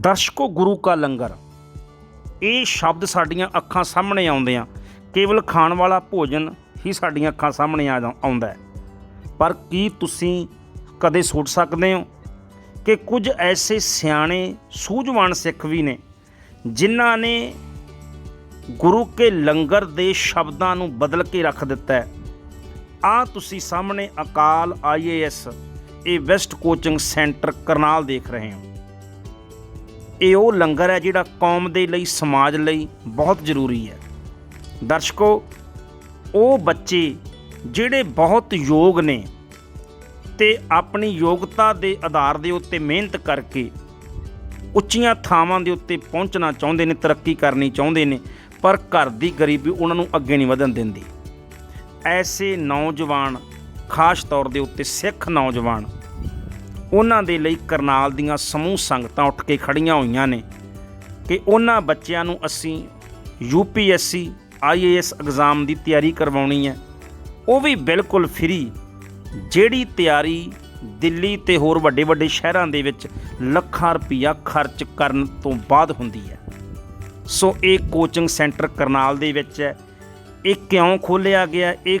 ਦਰਸ਼ਕੋ, ਗੁਰੂ ਕਾ ਲੰਗਰ। ਇਹ ਸ਼ਬਦ ਸਾਡੀਆਂ ਅੱਖਾਂ ਸਾਹਮਣੇ ਆਉਂਦੇ ਆ। ਕੇਵਲ ਖਾਣ ਵਾਲਾ ਭੋਜਨ ਹੀ ਸਾਡੀਆਂ ਅੱਖਾਂ ਸਾਹਮਣੇ ਆ ਜਾ- ਆਉਂਦਾ ਹੈ। ਪਰ ਕੀ ਤੁਸੀਂ ਕਦੇ ਸੋਚ ਸਕਦੇ ਹੋ ਕਿ ਕੁਝ ਐਸੇ ਸਿਆਣੇ, ਸੂਝਵਾਨ ਸਿੱਖ ਵੀ ਨੇ, ਜਿਨ੍ਹਾਂ ਨੇ ਗੁਰੂ ਕੇ ਲੰਗਰ ਦੇ ਸ਼ਬਦਾਂ ਨੂੰ ਬਦਲ ਕੇ ਰੱਖ ਦਿੱਤਾ ਹੈ? ਆ ਤੁਸੀਂ ਸਾਹਮਣੇ ਅਕਾਲ ਆਈਏਐਸ ਇਹ ਵੈਸਟ ਕੋਚਿੰਗ ਸੈਂਟਰ ਕਰਨਾਲ ਦੇਖ ਰਹੇ ਹੋ। ਇਹ ਉਹ ਲੰਗਰ ਹੈ ਜਿਹੜਾ ਕੌਮ ਦੇ ਲਈ, ਸਮਾਜ ਲਈ ਬਹੁਤ ਜ਼ਰੂਰੀ ਹੈ। ਦਰਸ਼ਕੋ, ਉਹ ਬੱਚੇ ਜਿਹੜੇ ਬਹੁਤ ਯੋਗ ਨੇ ਤੇ ਆਪਣੀ ਯੋਗਤਾ ਦੇ ਆਧਾਰ ਦੇ ਉੱਤੇ ਮਿਹਨਤ ਕਰਕੇ ਉੱਚੀਆਂ ਥਾਵਾਂ ਦੇ ਉੱਤੇ ਪਹੁੰਚਣਾ ਚਾਹੁੰਦੇ ਨੇ, ਤਰੱਕੀ ਕਰਨੀ ਚਾਹੁੰਦੇ ਨੇ, ਪਰ ਘਰ ਦੀ ਗਰੀਬੀ ਉਹਨਾਂ ਨੂੰ ਅੱਗੇ ਨਹੀਂ ਵਧਣ ਦਿੰਦੀ। ਐਸੇ ਨੌਜਵਾਨ, ਖਾਸ ਤੌਰ ਦੇ ਉੱਤੇ ਸਿੱਖ ਨੌਜਵਾਨ ਉਹਨਾਂ ਦੇ ਲਈ ਕਰਨਾਲ ਦੀਆਂ ਸਮੂਹ ਸੰਗਤਾਂ ਉੱਠ ਕੇ ਖੜੀਆਂ ਹੋਈਆਂ ਨੇ ਕਿ ਉਹਨਾਂ ਬੱਚਿਆਂ ਨੂੰ ਅਸੀਂ ਯੂਪੀਐਸਸੀ, ਆਈਏਐਸ ਐਗਜ਼ਾਮ ਦੀ ਤਿਆਰੀ ਕਰਵਾਉਣੀ ਹੈ। ਉਹ ਵੀ ਬਿਲਕੁਲ ਫ੍ਰੀ ਜਿਹੜੀ ਤਿਆਰੀ ਦਿੱਲੀ ਤੇ ਹੋਰ ਵੱਡੇ ਵੱਡੇ ਸ਼ਹਿਰਾਂ ਦੇ ਵਿੱਚ ਲੱਖਾਂ ਰੁਪਈਆ ਖਰਚ ਕਰਨ ਤੋਂ ਬਾਅਦ ਹੁੰਦੀ ਹੈ। ਸੋ ਇਹ ਕੋਚਿੰਗ ਸੈਂਟਰ ਕਰਨਾਲ ਦੇ ਵਿੱਚ ਹੈ। ਇਹ ਕਿਉਂ ਖੋਲ੍ਹਿਆ ਗਿਆ? ਇਹ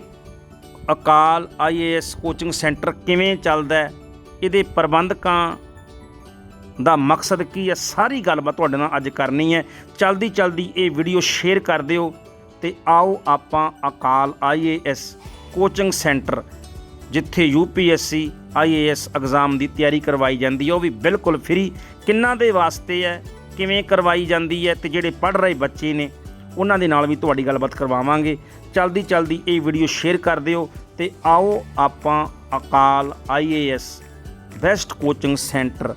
ਅਕਾਲ ਆਈਏਐਸ ਕੋਚਿੰਗ ਸੈਂਟਰ ਕਿਵੇਂ ਚੱਲਦਾ ਹੈ? ਇਹਦੇ ਪ੍ਰਬੰਧਕਾਂ ਦਾ ਮਕਸਦ ਕੀ ਹੈ? ਸਾਰੀ ਗੱਲਬਾਤ ਤੁਹਾਡੇ ਨਾਲ ਅੱਜ ਕਰਨੀ ਹੈ। ਚਲਦੀ ਚਲਦੀ ਇਹ ਵੀਡੀਓ ਸ਼ੇਅਰ ਕਰ ਦਿਓ ਤੇ ਆਓ ਆਪਾਂ ਅਕਾਲ ਆਈਏਐਸ ਕੋਚਿੰਗ ਸੈਂਟਰ, ਜਿੱਥੇ ਯੂਪੀਐਸਸੀ ਆਈਏਐਸ ਐਗਜ਼ਾਮ ਦੀ ਤਿਆਰੀ ਕਰਵਾਈ ਜਾਂਦੀ ਹੈ। ਉਹ ਵੀ ਬਿਲਕੁਲ ਫ੍ਰੀ। ਕਿੰਨਾਂ ਦੇ ਵਾਸਤੇ ਹੈ? ਕਿਵੇਂ ਕਰਵਾਈ ਜਾਂਦੀ ਹੈ? ਤੇ ਜਿਹੜੇ ਪੜ੍ਹ ਰਹੇ ਬੱਚੇ ਨੇ, ਉਹਨਾਂ ਦੇ ਨਾਲ ਵੀ ਤੁਹਾਡੀ ਗੱਲਬਾਤ ਕਰਵਾਵਾਂਗੇ। ਚਲਦੀ ਚਲਦੀ ਇਹ ਵੀਡੀਓ ਸ਼ੇਅਰ ਕਰ ਦਿਓ ਤੇ ਆਓ ਆਪਾਂ Akal IAS best coaching centre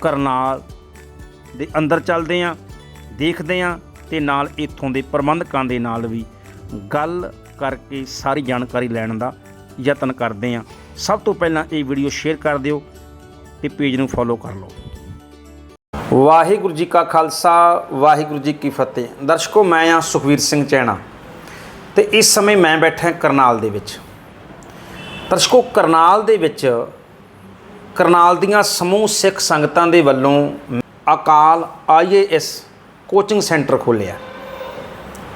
Karnal ਦੇ ਅੰਦਰ ਚੱਲਦੇ ਆਂ, ਦੇਖਦੇ ਆਂ ਤੇ ਨਾਲ ਇੱਥੋਂ ਦੇ ਪ੍ਰਬੰਧਕਾਂ ਦੇ ਨਾਲ ਵੀ ਗੱਲ ਕਰਕੇ ਸਾਰੀ ਜਾਣਕਾਰੀ ਲੈਣ ਦਾ ਯਤਨ ਕਰਦੇ ਆਂ। ਸਭ ਤੋਂ ਪਹਿਲਾਂ ਇਹ ਵੀਡੀਓ ਸ਼ੇਅਰ ਕਰ ਦਿਓ ਤੇ ਪੇਜ ਨੂੰ ਫੋਲੋ ਕਰ ਲਓ। ਵਾਹਿਗੁਰੂ ਜੀ ਕਾ ਖਾਲਸਾ, ਵਾਹਿਗੁਰੂ ਜੀ ਕੀ ਫਤਿਹ। ਦਰਸ਼ਕੋ, ਮੈਂ ਆ ਸੁਖਵੀਰ ਸਿੰਘ ਚੈਣਾ ਤੇ ਇਸ ਸਮੇਂ ਮੈਂ ਬੈਠਾ ਕਰਨਾਲ ਦੇ ਵਿੱਚ। ਦਰਸ਼ਕੋ, ਕਰਨਾਲ ਦੇ ਵਿੱਚ ਕਰਨਾਲ ਦੀਆਂ ਸਮੂਹ ਸਿੱਖ ਸੰਗਤਾਂ ਦੇ ਵੱਲੋਂ ਅਕਾਲ ਆਈਏਐਸ ਕੋਚਿੰਗ ਸੈਂਟਰ ਖੋਲ੍ਹਿਆ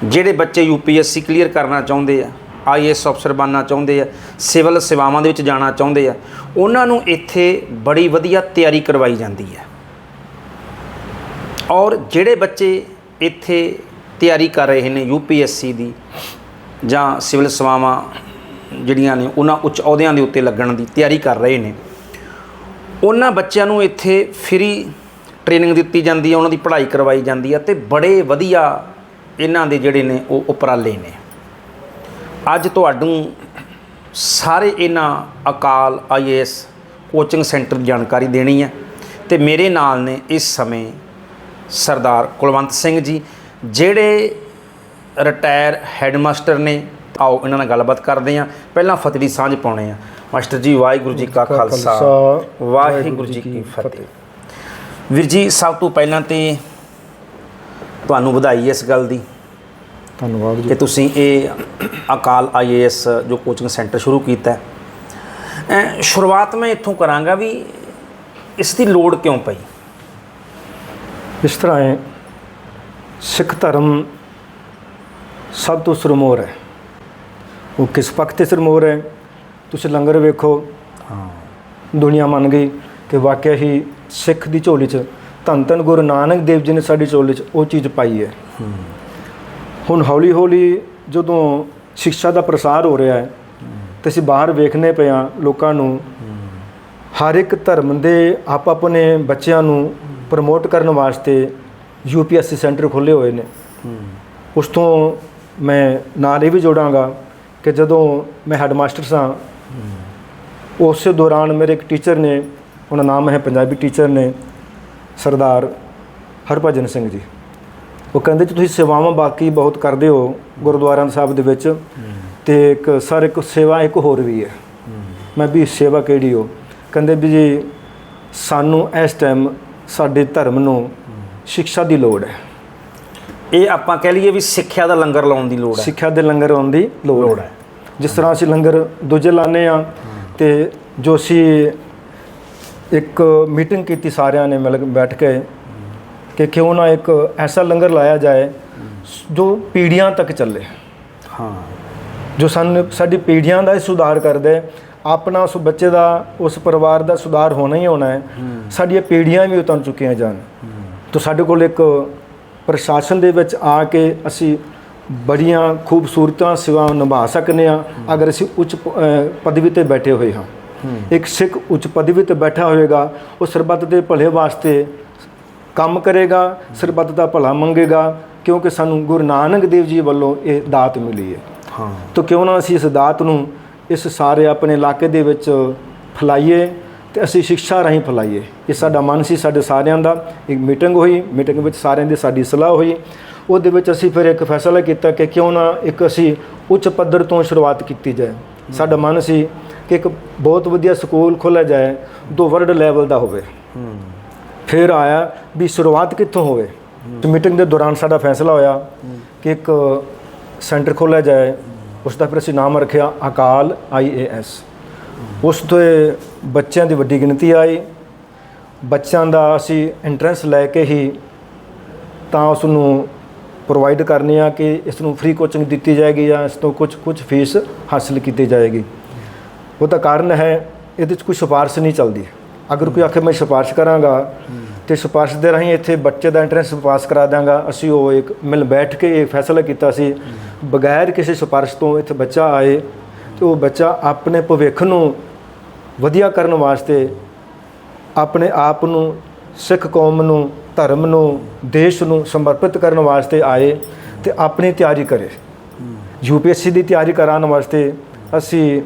ਜਿਹੜੇ ਬੱਚੇ ਯੂਪੀਐਸਸੀ ਕਲੀਅਰ ਕਰਨਾ ਚਾਹੁੰਦੇ ਆ ਆਈਏਐਸ ਅਫਸਰ ਬਣਨਾ ਚਾਹੁੰਦੇ ਆ, ਸਿਵਲ ਸੇਵਾਵਾਂ ਦੇ ਵਿੱਚ ਜਾਣਾ ਚਾਹੁੰਦੇ ਆ, ਉਹਨਾਂ ਨੂੰ ਇੱਥੇ ਬੜੀ ਵਧੀਆ ਤਿਆਰੀ ਕਰਵਾਈ ਜਾਂਦੀ ਹੈ। ਔਰ ਜਿਹੜੇ ਬੱਚੇ ਇੱਥੇ ਤਿਆਰੀ ਕਰ ਰਹੇ ਨੇ ਯੂਪੀਐਸਸੀ ਦੀ ਜਾਂ ਸਿਵਲ ਸੇਵਾਵਾਂ ਜਿਹੜੀਆਂ ਨੇ, ਉਹਨਾਂ ਉੱਚ ਅਹੁਦਿਆਂ ਦੇ ਉੱਤੇ ਲੱਗਣ ਦੀ ਤਿਆਰੀ ਕਰ ਰਹੇ ਨੇ ਉਹਨਾਂ ਬੱਚਿਆਂ ਨੂੰ ਇੱਥੇ ਫ੍ਰੀ ਟ੍ਰੇਨਿੰਗ ਦਿੱਤੀ ਜਾਂਦੀ ਹੈ, ਉਹਨਾਂ ਦੀ ਪੜ੍ਹਾਈ ਕਰਵਾਈ ਜਾਂਦੀ ਹੈ ਤੇ ਬੜੇ ਵਧੀਆ ਇਹਨਾਂ ਦੇ ਜਿਹੜੇ ਨੇ ਉਹ ਉਪਰਾਲੇ ਨੇ। ਅੱਜ ਤੁਹਾਨੂੰ ਸਾਰੇ ਇਹਨਾਂ ਅਕਾਲ ਆਈਏਐਸ ਕੋਚਿੰਗ ਸੈਂਟਰ ਦੀ ਜਾਣਕਾਰੀ ਦੇਣੀ ਹੈ ਤੇ ਮੇਰੇ ਨਾਲ ਨੇ ਇਸ ਸਮੇਂ ਸਰਦਾਰ ਕੁਲਵੰਤ ਸਿੰਘ ਜੀ, ਜਿਹੜੇ ਰਿਟਾਇਰ ਹੈਡਮਾਸਟਰ ਨੇ, ਆਓ ਇਹਨਾਂ ਨਾਲ ਗੱਲਬਾਤ ਕਰਦੇ ਹਾਂ। ਪਹਿਲਾਂ ਫਤਿਹੀ ਸਾਂਝ ਪਾਉਣੇ ਆ ਮਾਸਟਰ ਜੀ ਵਾਹਿਗੁਰੂ ਜੀ ਕਾ ਖਾਲਸਾ। ਵਾਹਿਗੁਰੂ ਜੀ ਕੀ ਫਤਿਹ। ਵੀਰ ਜੀ ਸਭ ਤੋਂ ਪਹਿਲਾਂ ਤੇ ਤੁਹਾਨੂੰ ਵਧਾਈ ਇਸ ਗੱਲ ਦੀ ਧੰਨਵਾਦ ਜੀ। ਕਿ ਤੁਸੀਂ ਇਹ ਅਕਾਲ ਆਈਏਐਸ ਜੋ ਕੋਚਿੰਗ ਸੈਂਟਰ ਸ਼ੁਰੂ ਕੀਤਾ ਹੈ। ਸ਼ੁਰੂਆਤ ਮੈਂ ਇੱਥੋਂ ਕਰਾਂਗਾ ਵੀ ਇਸ ਦੀ ਲੋੜ ਕਿਉਂ ਪਈ? ਇਸ ਤਰ੍ਹਾਂ ਹੈ ਸਿੱਖ ਧਰਮ ਸਭ ਤੋਂ ਸਰਮੋਰ ਹੈ। ਉਹ ਕਿਸ ਪੱਖ ਤੇ ਸਰਮੋਰ ਹੈ? ਤੁਸੀਂ ਲੰਗਰ ਵੇਖੋ। ਹਾਂ। ਦੁਨੀਆ ਮੰਨ ਗਈ ਕਿ ਵਾਕਿਆ ਹੀ ਸਿੱਖ ਦੀ ਝੋਲੀ 'ਚ ਧੰਨ ਧੰਨ ਗੁਰੂ ਨਾਨਕ ਦੇਵ ਜੀ ਨੇ ਸਾਡੀ ਝੋਲੀ 'ਚ ਉਹ ਚੀਜ਼ ਪਾਈ ਹੈ। ਹੁਣ ਹੌਲੀ ਹੌਲੀ ਜਦੋਂ ਸਿੱਖਿਆ ਦਾ ਪ੍ਰਸਾਰ ਹੋ ਰਿਹਾ ਹੈ ਤੇ ਅਸੀਂ ਬਾਹਰ ਵੇਖਨੇ ਪਿਆ ਲੋਕਾਂ ਨੂੰ ਹਰ ਇੱਕ ਧਰਮ ਦੇ ਆਪ ਆਪਣੇ ਬੱਚਿਆਂ ਨੂੰ ਪ੍ਰਮੋਟ ਕਰਨ ਵਾਸਤੇ ਯੂਪੀਐਸਸੀ ਸੈਂਟਰ ਖੋਲ੍ਹੇ ਹੋਏ ਨੇ। ਉਸ ਤੋਂ ਮੈਂ ਨਾਲ ਇਹ ਵੀ ਜੋੜਾਂਗਾ ਕਿ ਜਦੋਂ ਮੈਂ ਹੈਡਮਾਸਟਰ ਸਾਂ ਉਸੇ ਦੌਰਾਨ ਮੇਰੇ ਇੱਕ ਟੀਚਰ ਨੇ ਉਹਨਾਂ ਨਾਮ ਹੈ ਪੰਜਾਬੀ ਟੀਚਰ ਨੇ ਸਰਦਾਰ ਹਰਭਜਨ ਸਿੰਘ ਜੀ। ਉਹ ਕਹਿੰਦੇ ਜੀ ਤੁਸੀਂ ਸੇਵਾਵਾਂ ਬਾਕੀ ਬਹੁਤ ਕਰਦੇ ਹੋ ਗੁਰਦੁਆਰਿਆਂ ਸਾਹਿਬ ਦੇ ਵਿੱਚ ਤੇ ਇੱਕ ਸਰ ਇੱਕ ਸੇਵਾ ਇੱਕ ਹੋਰ ਵੀ ਹੈ। ਮੈਂ ਵੀ ਸੇਵਾ ਕਿਹੜੀ ਹੋ? ਕਹਿੰਦੇ ਵੀ ਜੀ ਸਾਨੂੰ ਇਸ ਟਾਈਮ ਸਾਡੇ ਧਰਮ ਨੂੰ ਸਿੱਖਿਆ ਦੀ ਲੋੜ ਹੈ। ਇਹ ਆਪਾਂ ਕਹਿ ਲਈਏ ਵੀ ਸਿੱਖਿਆ ਦਾ ਲੰਗਰ ਲਾਉਣ ਦੀ ਲੋੜ ਹੈ। ਸਿੱਖਿਆ ਦੇ ਲੰਗਰ ਆਉਣ ਦੀ ਲੋੜ ਹੈ। ਜਿਸ ਤਰ੍ਹਾਂ ਅਸੀਂ ਲੰਗਰ ਦੂਜੇ ਲਾਣੇ ਆ ਤੇ ਜੋ ਅਸੀਂ ਇੱਕ ਮੀਟਿੰਗ ਕੀਤੀ ਸਾਰਿਆਂ ਨੇ ਮਿਲ ਕੇ ਬੈਠ ਕੇ ਕਿ ਕਿਉਂ ਨਾ ਇੱਕ ਐਸਾ ਲੰਗਰ ਲਾਇਆ ਜਾਏ ਜੋ ਪੀੜ੍ਹੀਆਂ ਤੱਕ ਚੱਲੇ। ਹਾਂ। ਜੋ ਸਾਨੂੰ ਸਾਡੀ ਪੀੜ੍ਹੀਆਂ ਦਾ ਹੀ ਸੁਧਾਰ ਕਰਦੇ ਆਪਣਾ ਉਸ ਬੱਚੇ ਦਾ ਉਸ ਪਰਿਵਾਰ ਦਾ ਸੁਧਾਰ ਹੋਣਾ ਹੀ ਹੋਣਾ ਹੈ। ਸਾਡੀਆਂ ਪੀੜ੍ਹੀਆਂ ਵੀ ਉਤਰ ਚੁੱਕੀਆਂ ਜਾਣ। ਤਾਂ ਸਾਡੇ ਕੋਲ ਇੱਕ ਪ੍ਰਸ਼ਾਸਨ ਦੇ ਵਿੱਚ ਆ ਕੇ ਅਸੀਂ ਬੜੀਆਂ ਖੂਬਸੂਰਤਾਂ ਸੇਵਾਵਾਂ ਨਿਭਾ ਸਕਨੇ ਆ ਅਗਰ ਅਸੀਂ ਉੱਚ ਪਦਵੀ ਤੇ ਬੈਠੇ ਹੋਏ ਹਾਂ। ਇੱਕ ਸਿੱਖ ਉੱਚ ਪਦਵੀ ਤੇ ਬੈਠਾ ਹੋਏਗਾ ਉਹ ਸਰਬੱਤ ਦੇ ਭਲੇ ਵਾਸਤੇ ਕੰਮ ਕਰੇਗਾ ਸਰਬੱਤ ਦਾ ਭਲਾ ਮੰਗੇਗਾ ਕਿਉਂਕਿ ਸਾਨੂੰ ਗੁਰੂ ਨਾਨਕ ਦੇਵ ਜੀ ਵੱਲੋਂ ਇਹ ਦਾਤ ਮਿਲੀ ਹੈ। ਹਾਂ। ਤਾਂ ਕਿਉਂ ਨਾ ਅਸੀਂ ਇਸ ਦਾਤ ਨੂੰ ਇਸ ਸਾਰੇ ਆਪਣੇ ਇਲਾਕੇ ਦੇ ਵਿੱਚ ਫੈਲਾਈਏ ਤੇ ਅਸੀਂ ਸਿੱਖਿਆ ਰਾਹੀਂ ਫੈਲਾਈਏ। ਇਹ ਸਾਡਾ ਮਨ ਸੀ ਸਾਡੇ ਸਾਰਿਆਂ ਦਾ। ਇੱਕ ਮੀਟਿੰਗ ਹੋਈ ਮੀਟਿੰਗ ਵਿੱਚ ਸਾਰਿਆਂ ਦੀ ਸਾਡੀ ਸਲਾਹ ਹੋਈ। ਉਹਦੇ ਵਿੱਚ ਅਸੀਂ ਫਿਰ ਇੱਕ ਫੈਸਲਾ ਕੀਤਾ ਕਿ ਕਿਉਂ ਨਾ ਇੱਕ ਅਸੀਂ ਉੱਚ ਪੱਧਰ ਤੋਂ ਸ਼ੁਰੂਆਤ ਕੀਤੀ ਜਾਏ। ਸਾਡਾ ਮਨ ਸੀ ਕਿ ਇੱਕ ਬਹੁਤ ਵਧੀਆ ਸਕੂਲ ਖੋਲ੍ਹਿਆ ਜਾਏ ਜੋ ਵਰਲਡ ਲੈਵਲ ਦਾ ਹੋਵੇ। ਫਿਰ ਆਇਆ ਵੀ ਸ਼ੁਰੂਆਤ ਕਿੱਥੋਂ ਹੋਵੇ? ਤੇ ਮੀਟਿੰਗ ਦੇ ਦੌਰਾਨ ਸਾਡਾ ਫੈਸਲਾ ਹੋਇਆ ਕਿ ਇੱਕ ਸੈਂਟਰ ਖੋਲ੍ਹਿਆ ਜਾਏ। ਉਸ ਦਾ ਫਿਰ ਅਸੀਂ ਨਾਮ ਰੱਖਿਆ ਅਕਾਲ ਆਈਏਐਸ ਉਸ ਤੋਂ ਬੱਚਿਆਂ ਦੀ ਵੱਡੀ ਗਿਣਤੀ ਆਈ। ਬੱਚਿਆਂ ਦਾ ਅਸੀਂ ਇੰਟਰੈਂਸ ਲੈ ਕੇ ਹੀ ਤਾਂ ਉਸ ਨੂੰ ਪ੍ਰੋਵਾਈਡ ਕਰਨੀ ਆ ਕਿ ਇਸ ਨੂੰ ਫ੍ਰੀ ਕੋਚਿੰਗ ਦਿੱਤੀ ਜਾਏਗੀ ਜਾਂ ਇਸ ਤੋਂ ਕੁਝ ਕੁਝ ਫੀਸ ਹਾਸਲ ਕੀਤੀ ਜਾਏਗੀ। ਉਹਦਾ ਕਾਰਨ ਹੈ, ਇਹਦੇ 'ਚ ਕੋਈ ਸਿਫਾਰਿਸ਼ ਨਹੀਂ ਚੱਲਦੀ। ਅਗਰ ਕੋਈ ਆਖੇ ਮੈਂ ਸਿਫਾਰਿਸ਼ ਕਰਾਂਗਾ, ਤੇ ਸਿਫਾਰਿਸ਼ ਦੇ ਰਾਹੀਂ ਇੱਥੇ ਬੱਚੇ ਦਾ ਐਂਟਰੈਂਸ ਪਾਸ ਕਰਾ ਦਾਂਗਾ ਅਸੀਂ ਉਹ ਇੱਕ ਮਿਲ ਬੈਠ ਕੇ ਇਹ ਫੈਸਲਾ ਕੀਤਾ ਸੀ, ਬਗੈਰ ਕਿਸੇ ਸਿਫਾਰਿਸ਼ ਤੋਂ ਇੱਥੇ ਬੱਚਾ ਆਏ, ਤੇ ਉਹ ਬੱਚਾ ਆਪਣੇ ਭਵਿੱਖ ਨੂੰ ਵਧੀਆ ਕਰਨ ਵਾਸਤੇ ਆਪਣੇ ਆਪ ਨੂੰ, ਸਿੱਖ ਕੌਮ ਨੂੰ ਧਰਮ ਨੂੰ, ਦੇਸ਼ ਨੂੰ ਸਮਰਪਿਤ ਕਰਨ ਵਾਸਤੇ ਆਏ ਤੇ ਆਪਣੀ ਤਿਆਰੀ ਕਰੇ। ਯੂਪੀਐਸਸੀ ਦੀ ਤਿਆਰੀ ਕਰਾਉਣ ਵਾਸਤੇ ਅਸੀਂ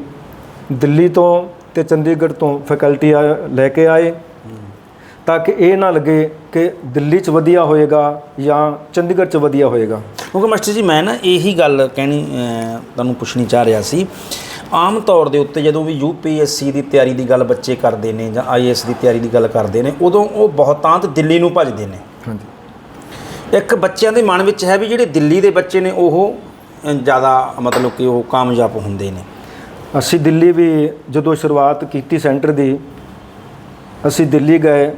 ਦਿੱਲੀ ਤੋਂ ਤੇ ਚੰਡੀਗੜ੍ਹ ਤੋਂ ਫੈਕਲਟੀ ਲੈ ਕੇ ਆਏ ਤਾਂ ਕਿ ਇਹ ਨਾ ਲੱਗੇ ਕਿ ਦਿੱਲੀ 'ਚ ਵਧੀਆ ਹੋਏਗਾ ਜਾਂ ਚੰਡੀਗੜ੍ਹ 'ਚ ਵਧੀਆ ਹੋਏਗਾ। ਕਿਉਂਕਿ ਮਾਸਟਰ ਜੀ, ਮੈਂ ਨਾ ਇਹੀ ਗੱਲ ਕਹਿਣੀ ਤੁਹਾਨੂੰ ਪੁੱਛਣੀ ਚਾਹ ਰਿਹਾ ਸੀ ਆਮ ਤੌਰ ਦੇ ਉੱਤੇ ਜਦੋਂ ਵੀ ਯੂਪੀਐਸਸੀ ਦੀ ਤਿਆਰੀ ਦੀ ਗੱਲ ਬੱਚੇ ਕਰਦੇ ਨੇ ਜਾਂ ਆਈਐਸ ਦੀ ਤਿਆਰੀ ਦੀ ਗੱਲ ਕਰਦੇ ਨੇ ਉਦੋਂ ਉਹ ਬਹੁਤਾਂਤ ਦਿੱਲੀ ਨੂੰ ਭੱਜਦੇ ਨੇ। ਹਾਂਜੀ। ਇੱਕ ਬੱਚਿਆਂ ਦੇ ਮਨ ਵਿੱਚ ਹੈ ਵੀ ਜਿਹੜੇ ਦਿੱਲੀ ਦੇ ਬੱਚੇ ਨੇ ਉਹ ਜ਼ਿਆਦਾ ਮਤਲਬ ਕਿ ਉਹ ਕਾਮਯਾਬ ਹੁੰਦੇ ਨੇ। ਅਸੀਂ ਦਿੱਲੀ ਵੀ ਜਦੋਂ ਸ਼ੁਰੂਆਤ ਕੀਤੀ ਸੈਂਟਰ ਦੀ ਅਸੀਂ ਦਿੱਲੀ ਗਏ।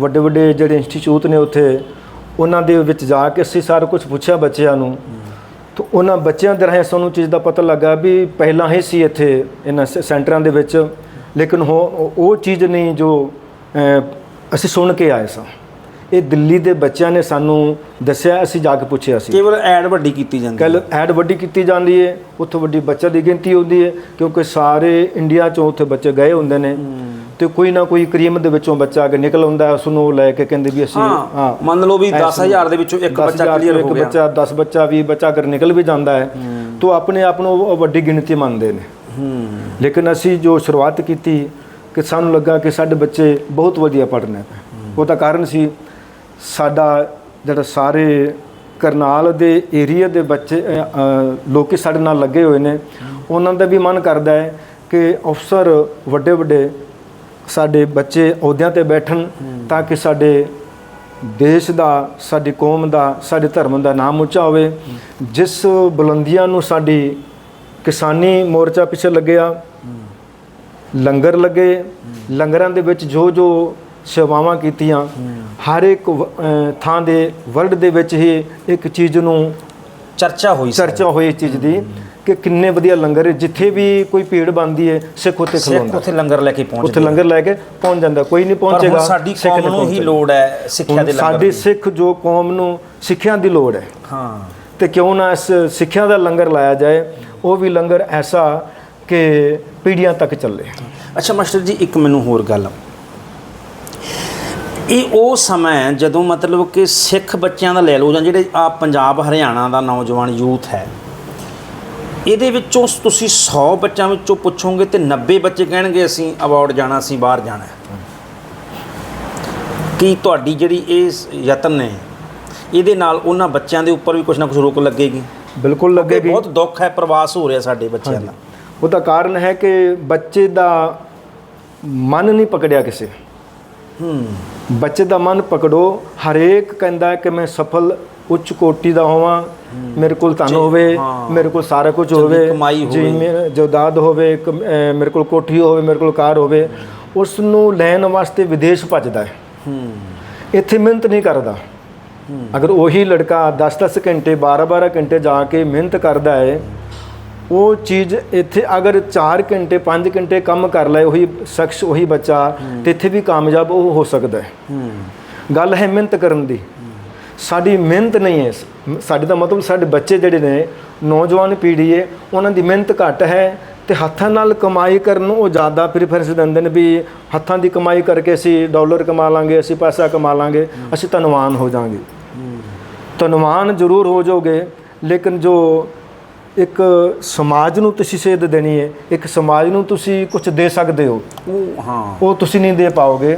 ਵੱਡੇ ਵੱਡੇ ਜਿਹੜੇ ਇੰਸਟੀਚਿਊਟ ਨੇ ਉੱਥੇ ਉਹਨਾਂ ਦੇ ਵਿੱਚ ਜਾ ਕੇ ਅਸੀਂ ਸਾਰਾ ਕੁਝ ਪੁੱਛਿਆ ਬੱਚਿਆਂ ਨੂੰ। ਤਾਂ ਉਹਨਾਂ ਬੱਚਿਆਂ ਦੇ ਰਾਹੀਂ ਸਾਨੂੰ ਚੀਜ਼ ਦਾ ਪਤਾ ਲੱਗਾ ਵੀ ਪਹਿਲਾਂ ਹੀ ਸੀ ਇੱਥੇ ਇਹਨਾਂ ਸੈਂਟਰਾਂ ਦੇ ਵਿੱਚ। ਲੇਕਿਨ ਉਹ ਉਹ ਚੀਜ਼ ਨਹੀਂ ਜੋ ਅਸੀਂ ਸੁਣ ਕੇ ਆਏ ਸਾਂ। ਇਹ ਦਿੱਲੀ ਦੇ ਬੱਚਿਆਂ ਨੇ ਸਾਨੂੰ ਦੱਸਿਆ ਅਸੀਂ ਜਾ ਕੇ ਪੁੱਛਿਆ ਸੀ। ਕੇਵਲ ਐਡ ਵੱਡੀ ਕੀਤੀ ਜਾਂਦੀ ਹੈ। ਕੱਲ ਐਡ ਵੱਡੀ ਕੀਤੀ ਜਾਂਦੀ ਹੈ। ਉੱਥੋਂ ਵੱਡੀ ਬੱਚਿਆਂ ਦੀ ਗਿਣਤੀ ਹੁੰਦੀ ਹੈ ਕਿਉਂਕਿ ਸਾਰੇ ਇੰਡੀਆ ਚੋਂ ਉੱਥੇ ਬੱਚੇ ਗਏ ਹੁੰਦੇ ਨੇ। ਤੇ ਕੋਈ ਨਾ ਕੋਈ ਕਰੀਮ ਦੇ ਵਿੱਚੋਂ ਬੱਚਾ ਅੱਗੇ ਨਿਕਲ ਆਉਂਦਾ ਉਸ ਨੂੰ ਲੈ ਕੇ ਕਹਿੰਦੇ ਵੀ ਅਸੀਂ ਹਾਂ ਮੰਨ ਲਓ ਵੀ 10000 ਦੇ ਵਿੱਚੋਂ ਇੱਕ ਬੱਚਾ ਕਲੀਅਰ ਹੋ ਇੱਕ ਗਿਆ। ਬੱਚਾ 10 ਬੱਚਾ 20 ਬੱਚਾ ਅਗਰ ਨਿਕਲ ਵੀ ਜਾਂਦਾ ਹੈ ਤਾਂ ਆਪਣੇ ਆਪ ਨੂੰ ਉਹ ਵੱਡੀ ਗਿਣਤੀ ਮੰਨਦੇ ਨੇ। ਹੂੰ। ਲੇਕਿਨ ਅਸੀਂ ਜੋ ਸ਼ੁਰੂਆਤ ਕੀਤੀ ਕਿ ਸਾਨੂੰ ਲੱਗਾ ਕਿ ਸਾਡੇ ਬੱਚੇ ਬਹੁਤ ਵਧੀਆ ਪੜ੍ਹਨੇ ਉਹਦਾ ਕਾਰਨ ਸੀ ਸਾਡਾ ਜਿਹੜਾ ਸਾਰੇ ਕਰਨਾਲ ਦੇ ਏਰੀਆ ਦੇ ਬੱਚੇ ਲੋਕੀ ਸਾਡੇ ਨਾਲ ਲੱਗੇ ਹੋਏ ਨੇ। ਉਹਨਾਂ ਦਾ ਵੀ ਮਨ ਕਰਦਾ ਹੈ ਕਿ ਅਫਸਰ ਵੱਡੇ ਵੱਡੇ ਸਾਡੇ ਬੱਚੇ ਅਹੁਦਿਆਂ ਤੇ ਬੈਠਣ ਤਾਂ ਕਿ ਸਾਡੇ ਦੇਸ਼ ਦਾ ਸਾਡੀ ਕੌਮ ਦਾ ਸਾਡੇ ਧਰਮ ਦਾ ਨਾਮ ਉੱਚਾ ਹੋਵੇ। ਜਿਸ ਬੁਲੰਦੀਆਂ ਨੂੰ ਸਾਡੀ ਕਿਸਾਨੀ ਮੋਰਚਾ ਪਿੱਛੇ ਲੱਗਿਆ ਲੰਗਰ ਲੱਗੇ ਲੰਗਰਾਂ ਦੇ ਵਿੱਚ ਜੋ ਜੋ ਸੇਵਾਵਾਂ ਕੀਤੀਆਂ ਹਰ ਇੱਕ ਥਾਂ ਦੇ ਵਰਲਡ ਦੇ ਵਿੱਚ ਹੀ ਇੱਕ ਚੀਜ਼ ਨੂੰ ਚਰਚਾ ਹੋਈ ਚਰਚਾ ਹੋਈ ਇਸ ਚੀਜ਼ ਦੀ। ਕਿ ਕਿੰਨੇ ਵਧੀਆ ਲੰਗਰ ਹੈ। ਜਿੱਥੇ ਵੀ ਕੋਈ ਭੀੜ ਬਣਦੀ ਹੈ ਸਿੱਖ ਉੱਥੇ ਸਿੱਖ ਖਲੋਂਦਾ ਉੱਥੇ ਲੰਗਰ ਲੈ ਕੇ ਪਹੁੰਚ ਉੱਥੇ ਲੰਗਰ ਲੈ ਕੇ ਪਹੁੰਚ ਜਾਂਦਾ ਕੋਈ ਨਹੀਂ ਪਰ ਹੁਣ ਪਹੁੰਚੇਗਾ ਸਾਡੀ ਸਿੱਖ ਕੌਮ ਨੂੰ ਹੀ ਪਹੁੰਚੇਗਾ। ਲੋੜ ਹੈ ਸਿੱਖਿਆ ਦੇ ਲੰਗਰ ਸਾਡੀ ਦੀ। ਸਿੱਖ ਜੋ ਕੌਮ ਨੂੰ ਸਿੱਖਿਆ ਦੀ ਲੋੜ ਹੈ ਹਾਂ ਤੇ ਕਿਉਂ ਨਾ ਇਸ ਸਿੱਖਿਆ ਦਾ ਲੰਗਰ ਲਾਇਆ ਜਾਏ ਉਹ ਵੀ ਲੰਗਰ ਐਸਾ ਕਿ ਪੀੜ੍ਹੀਆਂ ਤੱਕ ਚੱਲੇ ਅੱਛਾ ਮਾਸਟਰ ਜੀ ਇੱਕ ਮੈਨੂੰ ਹੋਰ ਗੱਲ ਇਹ ਉਹ ਸਮਾਂ ਹੈ ਜਦੋਂ ਮਤਲਬ ਕਿ ਸਿੱਖ ਬੱਚਿਆਂ ਦਾ ਲੈ ਲਓ ਜਾਂ ਜਿਹੜੇ ਆ ਪੰਜਾਬ ਹਰਿਆਣਾ ਦਾ ਨੌਜਵਾਨ ਯੂਥ ਹੈ ਇਹਦੇ ਵਿੱਚੋਂ ਤੁਸੀਂ 100 ਬੱਚਿਆਂ ਵਿੱਚੋਂ ਪੁੱਛੋਗੇ ਤੇ 90 ਬੱਚੇ ਕਹਿਣਗੇ ਅਸੀਂ ਅਵਾਰਡ ਜਾਣਾ ਅਸੀਂ ਬਾਹਰ ਜਾਣਾ ਕੀ ਤੁਹਾਡੀ ਜਿਹੜੀ ਇਹ ਯਤਨ ਨੇ ਇਹਦੇ ਨਾਲ ਉਹਨਾਂ ਬੱਚਿਆਂ ਦੇ ਉੱਪਰ ਵੀ ਕੁਝ ਨਾ ਕੁਝ ਰੋਕ ਲੱਗੇਗੀ? ਬਿਲਕੁਲ ਲੱਗੇਗੀ। ਬਹੁਤ ਦੁੱਖ ਹੈ ਪ੍ਰਵਾਸ ਹੋ ਰਿਹਾ ਸਾਡੇ ਬੱਚਿਆਂ ਦਾ। ਉਹਦਾ ਕਾਰਨ ਹੈ ਕਿ ਬੱਚੇ ਦਾ ਮਨ ਨਹੀਂ ਪਕੜਿਆ ਕਿਸੇ। ਹੂੰ। ਬੱਚੇ ਦਾ ਮਨ ਪਕੜੋ। ਹਰੇਕ ਕਹਿੰਦਾ ਕਿ ਮੈਂ ਸਫਲ ਉੱਚ ਕੋਟੀ ਦਾ ਹੋਵਾਂ। ਮੇਰੇ ਕੋਲ ਧਨ ਹੋਵੇ। ਮੇਰੇ ਕੋਲ ਸਾਰਾ ਕੁਝ ਹੋਵੇ ਕਮਾਈ ਹੋਵੇ। ਮੇਰੇ ਜਾਇਦਾਦ ਹੋਵੇ ਮੇਰੇ ਕੋਲ ਕੋਠੀ ਹੋਵੇ ਮੇਰੇ ਕੋਲ ਕਾਰ ਹੋਵੇ ਉਸ ਨੂੰ ਲੈਣ ਵਾਸਤੇ ਵਿਦੇਸ਼ ਭੱਜਦਾ ਹੈ। ਹੂੰ। ਇੱਥੇ ਮਿਹਨਤ ਨਹੀਂ ਕਰਦਾ। ਅਗਰ ਉਹੀ ਲੜਕਾ 10-10 ਘੰਟੇ 12-12 ਘੰਟੇ ਜਾ ਕੇ ਮਿਹਨਤ ਕਰਦਾ ਹੈ ਉਹ ਚੀਜ਼ ਇੱਥੇ ਅਗਰ 4 ਘੰਟੇ 5 ਘੰਟੇ ਕੰਮ ਕਰ ਲਏ ਉਹੀ ਸ਼ਖਸ ਉਹੀ ਬੱਚਾ ਤੇ ਇੱਥੇ ਵੀ ਕਾਮਯਾਬ ਉਹ ਹੋ ਸਕਦਾ ਹੈ। ਗੱਲ ਹੈ ਮਿਹਨਤ ਕਰਨ ਦੀ। ਸਾਡੀ ਮਿਹਨਤ ਨਹੀਂ ਹੈ ਸਾਡੇ ਦਾ ਮਤਲਬ ਸਾਡੇ ਬੱਚੇ ਜਿਹੜੇ ਨੇ ਨੌਜਵਾਨ ਪੀੜ੍ਹੀ ਹੈ ਉਹਨਾਂ ਦੀ ਮਿਹਨਤ ਘੱਟ ਹੈ ਤੇ ਹੱਥਾਂ ਨਾਲ ਕਮਾਈ ਕਰਨ ਨੂੰ ਉਹ ਜ਼ਿਆਦਾ ਪ੍ਰੀਫਰੈਂਸ ਦਿੰਦੇ ਨੇ ਵੀ ਹੱਥਾਂ ਦੀ ਕਮਾਈ ਕਰਕੇ ਅਸੀਂ ਡਾਲਰ ਕਮਾ ਲਾਂਗੇ ਅਸੀਂ ਪੈਸਾ ਕਮਾ ਲਾਂਗੇ ਅਸੀਂ ਧਨਵਾਨ ਹੋ ਜਾਾਂਗੇ। ਧਨਵਾਨ ਜ਼ਰੂਰ ਹੋ ਜਾਓਗੇ ਲੇਕਿਨ ਜੋ ਇੱਕ ਸਮਾਜ ਨੂੰ ਤੁਸੀਂ ਸੇਧ ਦੇਣੀ ਹੈ ਇੱਕ ਸਮਾਜ ਨੂੰ ਤੁਸੀਂ ਕੁਝ ਦੇ ਸਕਦੇ ਹੋ ਉਹ ਹਾਂ। ਉਹ ਤੁਸੀਂ ਨਹੀਂ ਦੇ ਪਾਓਗੇ।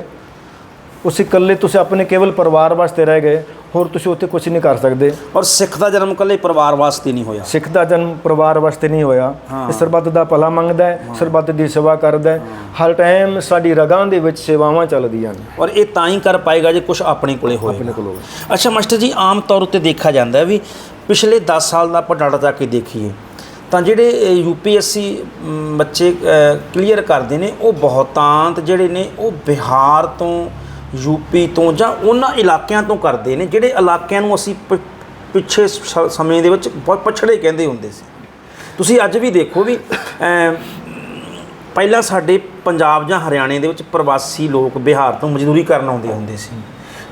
ਉਸ ਇਕੱਲੇ ਤੁਸੀਂ ਆਪਣੇ ਕੇਵਲ ਪਰਿਵਾਰ ਵਾਸਤੇ ਰਹਿ ਗਏ ਹੋਰ ਤੁਸੀਂ ਉੱਥੇ ਕੁਝ ਨਹੀਂ ਕਰ ਸਕਦੇ। ਔਰ ਸਿੱਖ ਦਾ ਜਨਮ ਇਕੱਲੇ ਪਰਿਵਾਰ ਵਾਸਤੇ ਨਹੀਂ ਹੋਇਆ। ਸਿੱਖ ਦਾ ਜਨਮ ਪਰਿਵਾਰ ਵਾਸਤੇ ਨਹੀਂ ਹੋਇਆ। ਇਹ ਸਰਬੱਤ ਦਾ ਭਲਾ ਮੰਗਦਾ ਹੈ ਸਰਬੱਤ ਦੀ ਸੇਵਾ ਕਰਦਾ ਹੈ। ਹਰ ਟਾਈਮ ਸਾਡੀ ਰਗਾਂ ਦੇ ਵਿੱਚ ਸੇਵਾਵਾਂ ਚੱਲਦੀਆਂ ਨੇ। ਔਰ ਇਹ ਤਾਂ ਹੀ ਕਰ ਪਾਏਗਾ ਜੇ ਕੁਝ ਆਪਣੇ ਕੋਲੇ ਹੋਏ। ਆਪਣੇ ਕੋਲ ਹੋਵੇ। ਅੱਛਾ ਮਾਸਟਰ ਜੀ ਆਮ ਤੌਰ ਉੱਤੇ ਦੇਖਿਆ ਜਾਂਦਾ ਹੈ ਵੀ ਪਿਛਲੇ 10 ਸਾਲ ਦਾ ਆਪਾਂ ਡਾਟਾ ਜਾ ਕੇ ਦੇਖੀਏ ਤਾਂ ਜਿਹੜੇ ਯੂਪੀਐਸਸੀ ਬੱਚੇ ਕਲੀਅਰ ਕਰਦੇ ਨੇ ਉਹ ਬਹੁਤਾਂਤ ਜਿਹੜੇ ਨੇ ਉਹ ਬਿਹਾਰ ਤੋਂ ਯੂਪੀ ਤੋਂ ਜਾਂ ਉਹਨਾਂ ਇਲਾਕਿਆਂ ਤੋਂ ਕਰਦੇ ਨੇ, ਜਿਹੜੇ ਇਲਾਕਿਆਂ ਨੂੰ ਅਸੀਂ ਪ- ਪਿੱਛੇ ਸ- ਸਮੇਂ ਦੇ ਵਿੱਚ ਬਹੁਤ ਪਛੜੇ ਕਹਿੰਦੇ ਹੁੰਦੇ ਸੀ। ਤੁਸੀਂ ਅੱਜ ਵੀ ਦੇਖੋ ਵੀ ਪਹਿਲਾਂ ਸਾਡੇ ਪੰਜਾਬ ਜਾਂ ਹਰਿਆਣੇ ਦੇ ਵਿੱਚ ਪ੍ਰਵਾਸੀ ਲੋਕ ਬਿਹਾਰ ਤੋਂ ਮਜ਼ਦੂਰੀ ਕਰਨ ਆਉਂਦੇ ਹੁੰਦੇ ਸੀ।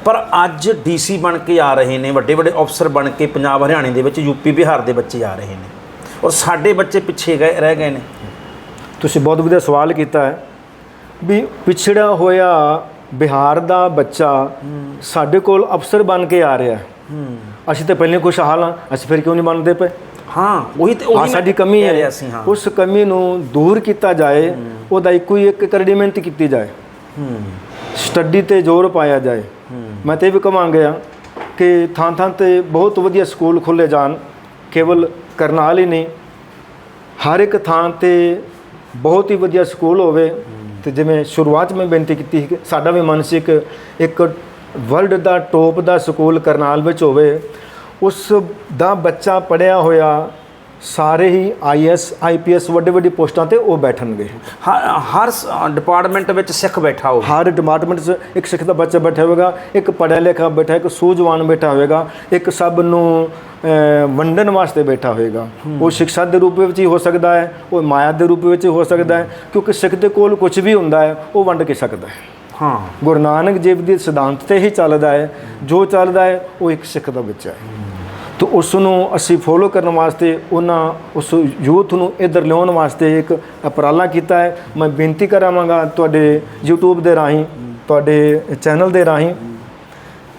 ਪਰ ਅੱਜ ਡੀਸੀ ਬਣ ਕੇ ਆ ਰਹੇ ਨੇ ਵੱਡੇ ਵੱਡੇ ਅਫਸਰ ਬਣ ਕੇ ਪੰਜਾਬ, ਹਰਿਆਣੇ ਦੇ ਵਿੱਚ ਯੂਪੀ, ਬਿਹਾਰ ਦੇ ਬੱਚੇ ਆ ਰਹੇ ਨੇ। ਔਰ ਸਾਡੇ ਬੱਚੇ ਪਿੱਛੇ ਗਏ, ਰਹਿ ਗਏ ਨੇ। ਤੁਸੀਂ ਬਹੁਤ ਵਧੀਆ ਸਵਾਲ ਕੀਤਾ ਹੈ ਵੀ ਪਿਛੜਾ ਹੋਇਆ ਬਿਹਾਰ ਦਾ ਬੱਚਾ ਸਾਡੇ ਕੋਲ ਅਫਸਰ ਬਣ ਕੇ ਆ ਰਿਹਾ ਅਸੀਂ ਤਾਂ ਪਹਿਲੇ ਖੁਸ਼ਹਾਲ ਹਾਂ ਅਸੀਂ ਫਿਰ ਕਿਉਂ ਨਹੀਂ ਬਣਦੇ ਪਏ? ਹਾਂ ਉਹੀ ਤੇ ਆ ਉਹੀ ਸਾਡੀ ਕਮੀ ਹੈ। ਉਸ ਕਮੀ ਨੂੰ ਦੂਰ ਕੀਤਾ ਜਾਏ ਉਹਦਾ ਇੱਕੋ ਹੀ ਇੱਕ ਕਰਡੀਮੈਂਟ ਕੀਤੀ ਜਾਏ। ਸਟੱਡੀ ਤੇ ਜ਼ੋਰ ਪਾਇਆ ਜਾਏ। ਮੈਂ ਤੇ ਵੀ ਕਹਾਂਗਾ ਕਿ ਥਾਂ ਥਾਂ ਤੇ ਬਹੁਤ ਵਧੀਆ ਸਕੂਲ ਖੁੱਲੇ ਜਾਣ ਕੇਵਲ ਕਰਨਾਲ ਹੀ ਨਹੀਂ ਹਰ ਇੱਕ ਥਾਂ ਤੇ ਬਹੁਤ ਹੀ ਵਧੀਆ ਸਕੂਲ ਹੋਵੇ। ਤੇ ਜਿਵੇਂ ਸ਼ੁਰੂਆਤ ਮੈਂ ਬੇਨਤੀ ਕੀਤੀ ਸੀ ਕਿ ਸਾਡਾ ਵੀ ਮਨ ਸੀ ਇੱਕ ਇੱਕ ਵਰਲਡ ਦਾ ਟੋਪ ਦਾ ਸਕੂਲ ਕਰਨਾਲ ਵਿੱਚ ਹੋਵੇ, ਉਸ ਦਾ ਬੱਚਾ ਪੜਿਆ ਹੋਇਆ ਸਾਰੇ ਹੀ ਆਈਐਸ ਆਈਪੀਐਸ ਵੱਡੇ ਵੱਡੀ ਪੋਸਟਾਂ ਤੇ ਉਹ ਬੈਠਣਗੇ। ਹ- ਹਰ ਡਿਪਾਰਟਮੈਂਟ ਵਿੱਚ ਸਿੱਖ ਬੈਠਾ ਹੋ ਹਰ ਡਿਪਾਰਟਮੈਂਟ 'ਚ ਇੱਕ ਸਿੱਖ ਦਾ ਬੱਚਾ ਬੈਠਾ ਹੋਵੇਗਾ ਇੱਕ ਪੜ੍ਹਿਆ ਲਿਖਿਆ ਬੈਠਾ ਇੱਕ ਸੂਝਵਾਨ ਬੈਠਾ ਹੋਵੇਗਾ ਇੱਕ ਸਭ ਨੂੰ ਵੰਡਣ ਵਾਸਤੇ ਬੈਠਾ ਹੋਵੇਗਾ। ਉਹ ਸਿੱਖਿਆ ਦੇ ਰੂਪ ਵਿੱਚ ਹੀ ਹੋ ਸਕਦਾ ਹੈ ਉਹ ਮਾਇਆ ਦੇ ਰੂਪ ਵਿੱਚ ਹੋ ਸਕਦਾ ਹੈ ਕਿਉਂਕਿ ਸਿੱਖ ਦੇ ਕੋਲ ਕੁਝ ਵੀ ਹੁੰਦਾ ਹੈ ਉਹ ਵੰਡ ਕੇ ਸਕਦਾ ਹੈ। ਹਾਂ। ਗੁਰੂ ਨਾਨਕ ਦੇਵ ਦੇ ਸਿਧਾਂਤ ਤੇ ਹੀ ਚੱਲਦਾ ਹੈ ਜੋ ਚੱਲਦਾ ਹੈ ਉਹ ਇੱਕ ਸਿੱਖ ਦਾ ਬੱਚਾ ਹੈ। ਤਾਂ ਉਸ ਨੂੰ ਅਸੀਂ ਫੋਲੋ ਕਰਨ ਵਾਸਤੇ, ਉਹਨਾਂ ਉਸ ਯੂਥ ਨੂੰ ਇੱਧਰ ਲਿਆਉਣ ਵਾਸਤੇ ਇੱਕ ਉਪਰਾਲਾ ਕੀਤਾ ਹੈ। ਮੈਂ ਬੇਨਤੀ ਕਰਾਂਗਾ ਤੁਹਾਡੇ YouTube ਦੇ ਰਾਹੀਂ, ਤੁਹਾਡੇ ਚੈਨਲ ਦੇ ਰਾਹੀਂ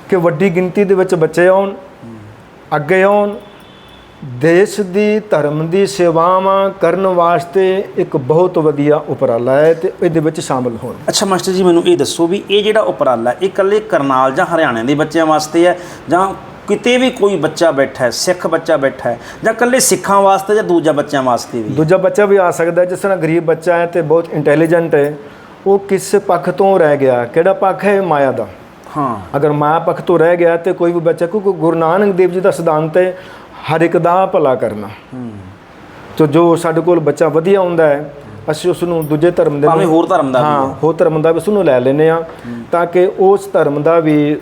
ਕਿ ਵੱਡੀ ਗਿਣਤੀ ਦੇ ਵਿੱਚ ਬੱਚੇ ਆਉਣ, ਅੱਗੇ ਆਉਣ। ਦੇਸ਼ ਦੀ, ਧਰਮ ਦੀ ਸੇਵਾਵਾਂ ਕਰਨ ਵਾਸਤੇ ਇੱਕ ਬਹੁਤ ਵਧੀਆ ਉਪਰਾਲਾ ਹੈ ਤੇ ਇਹਦੇ ਵਿੱਚ ਸ਼ਾਮਲ ਹੋਣ। ਅੱਛਾ, ਮਾਸਟਰ ਜੀ, ਮੈਨੂੰ ਇਹ ਦੱਸੋ ਵੀ ਇਹ ਜਿਹੜਾ ਉਪਰਾਲਾ, ਇਹ ਇਕੱਲੇ ਕਰਨਾਲ ਜਾਂ ਹਰਿਆਣੇ ਦੇ ਬੱਚਿਆਂ ਵਾਸਤੇ ਹੈ ਜਾਂ ਕਿਤੇ ਵੀ ਕੋਈ ਬੱਚਾ ਬੈਠਾ ਹੈ ਸਿੱਖ ਬੱਚਾ ਬੈਠਾ ਹੈ ਜਾਂ ਇਕੱਲੇ ਸਿੱਖਾਂ ਵਾਸਤੇ ਜਾਂ ਦੂਜਾ ਬੱਚਿਆਂ ਵਾਸਤੇ ਵੀ? ਦੂਜਾ ਬੱਚਾ ਵੀ ਆ ਸਕਦਾ ਜਿਸ ਤਰ੍ਹਾਂ ਗਰੀਬ ਬੱਚਾ ਹੈ ਤੇ ਬਹੁਤ ਇੰਟੈਲੀਜੈਂਟ ਹੈ ਉਹ ਕਿਸ ਪੱਖ ਤੋਂ ਰਹਿ ਗਿਆ? ਕਿਹੜਾ ਪੱਖ ਹੈ? ਮਾਇਆ ਦਾ। ਹਾਂ। ਅਗਰ ਮਾਇਆ ਪੱਖ ਤੋਂ ਰਹਿ ਗਿਆ ਤੇ ਕੋਈ ਵੀ ਬੱਚਾ ਕਿਉਂਕਿ ਗੁਰੂ ਨਾਨਕ ਦੇਵ ਜੀ ਦਾ ਸਿਧਾਂਤ ਹੈ ਹਰ ਇੱਕ ਦਾ ਭਲਾ ਕਰਨਾ। ਤੋ ਜੋ ਸਾਡੇ ਕੋਲ ਬੱਚਾ ਵਧੀਆ ਹੁੰਦਾ ਹੈ ਅਸੀਂ ਉਸ ਨੂੰ ਦੂਜੇ ਧਰਮ ਦੇ ਭਾਵੇਂ ਹੋਰ ਧਰਮ ਦਾ ਵੀ ਹੈ। ਹੋਰ ਧਰਮ ਦਾ ਵੀ ਉਸ ਨੂੰ ਲੈ ਲੈਨੇ ਆ ਤਾਂ ਕਿ ਉਸ ਧਰਮ ਦਾ ਵੀ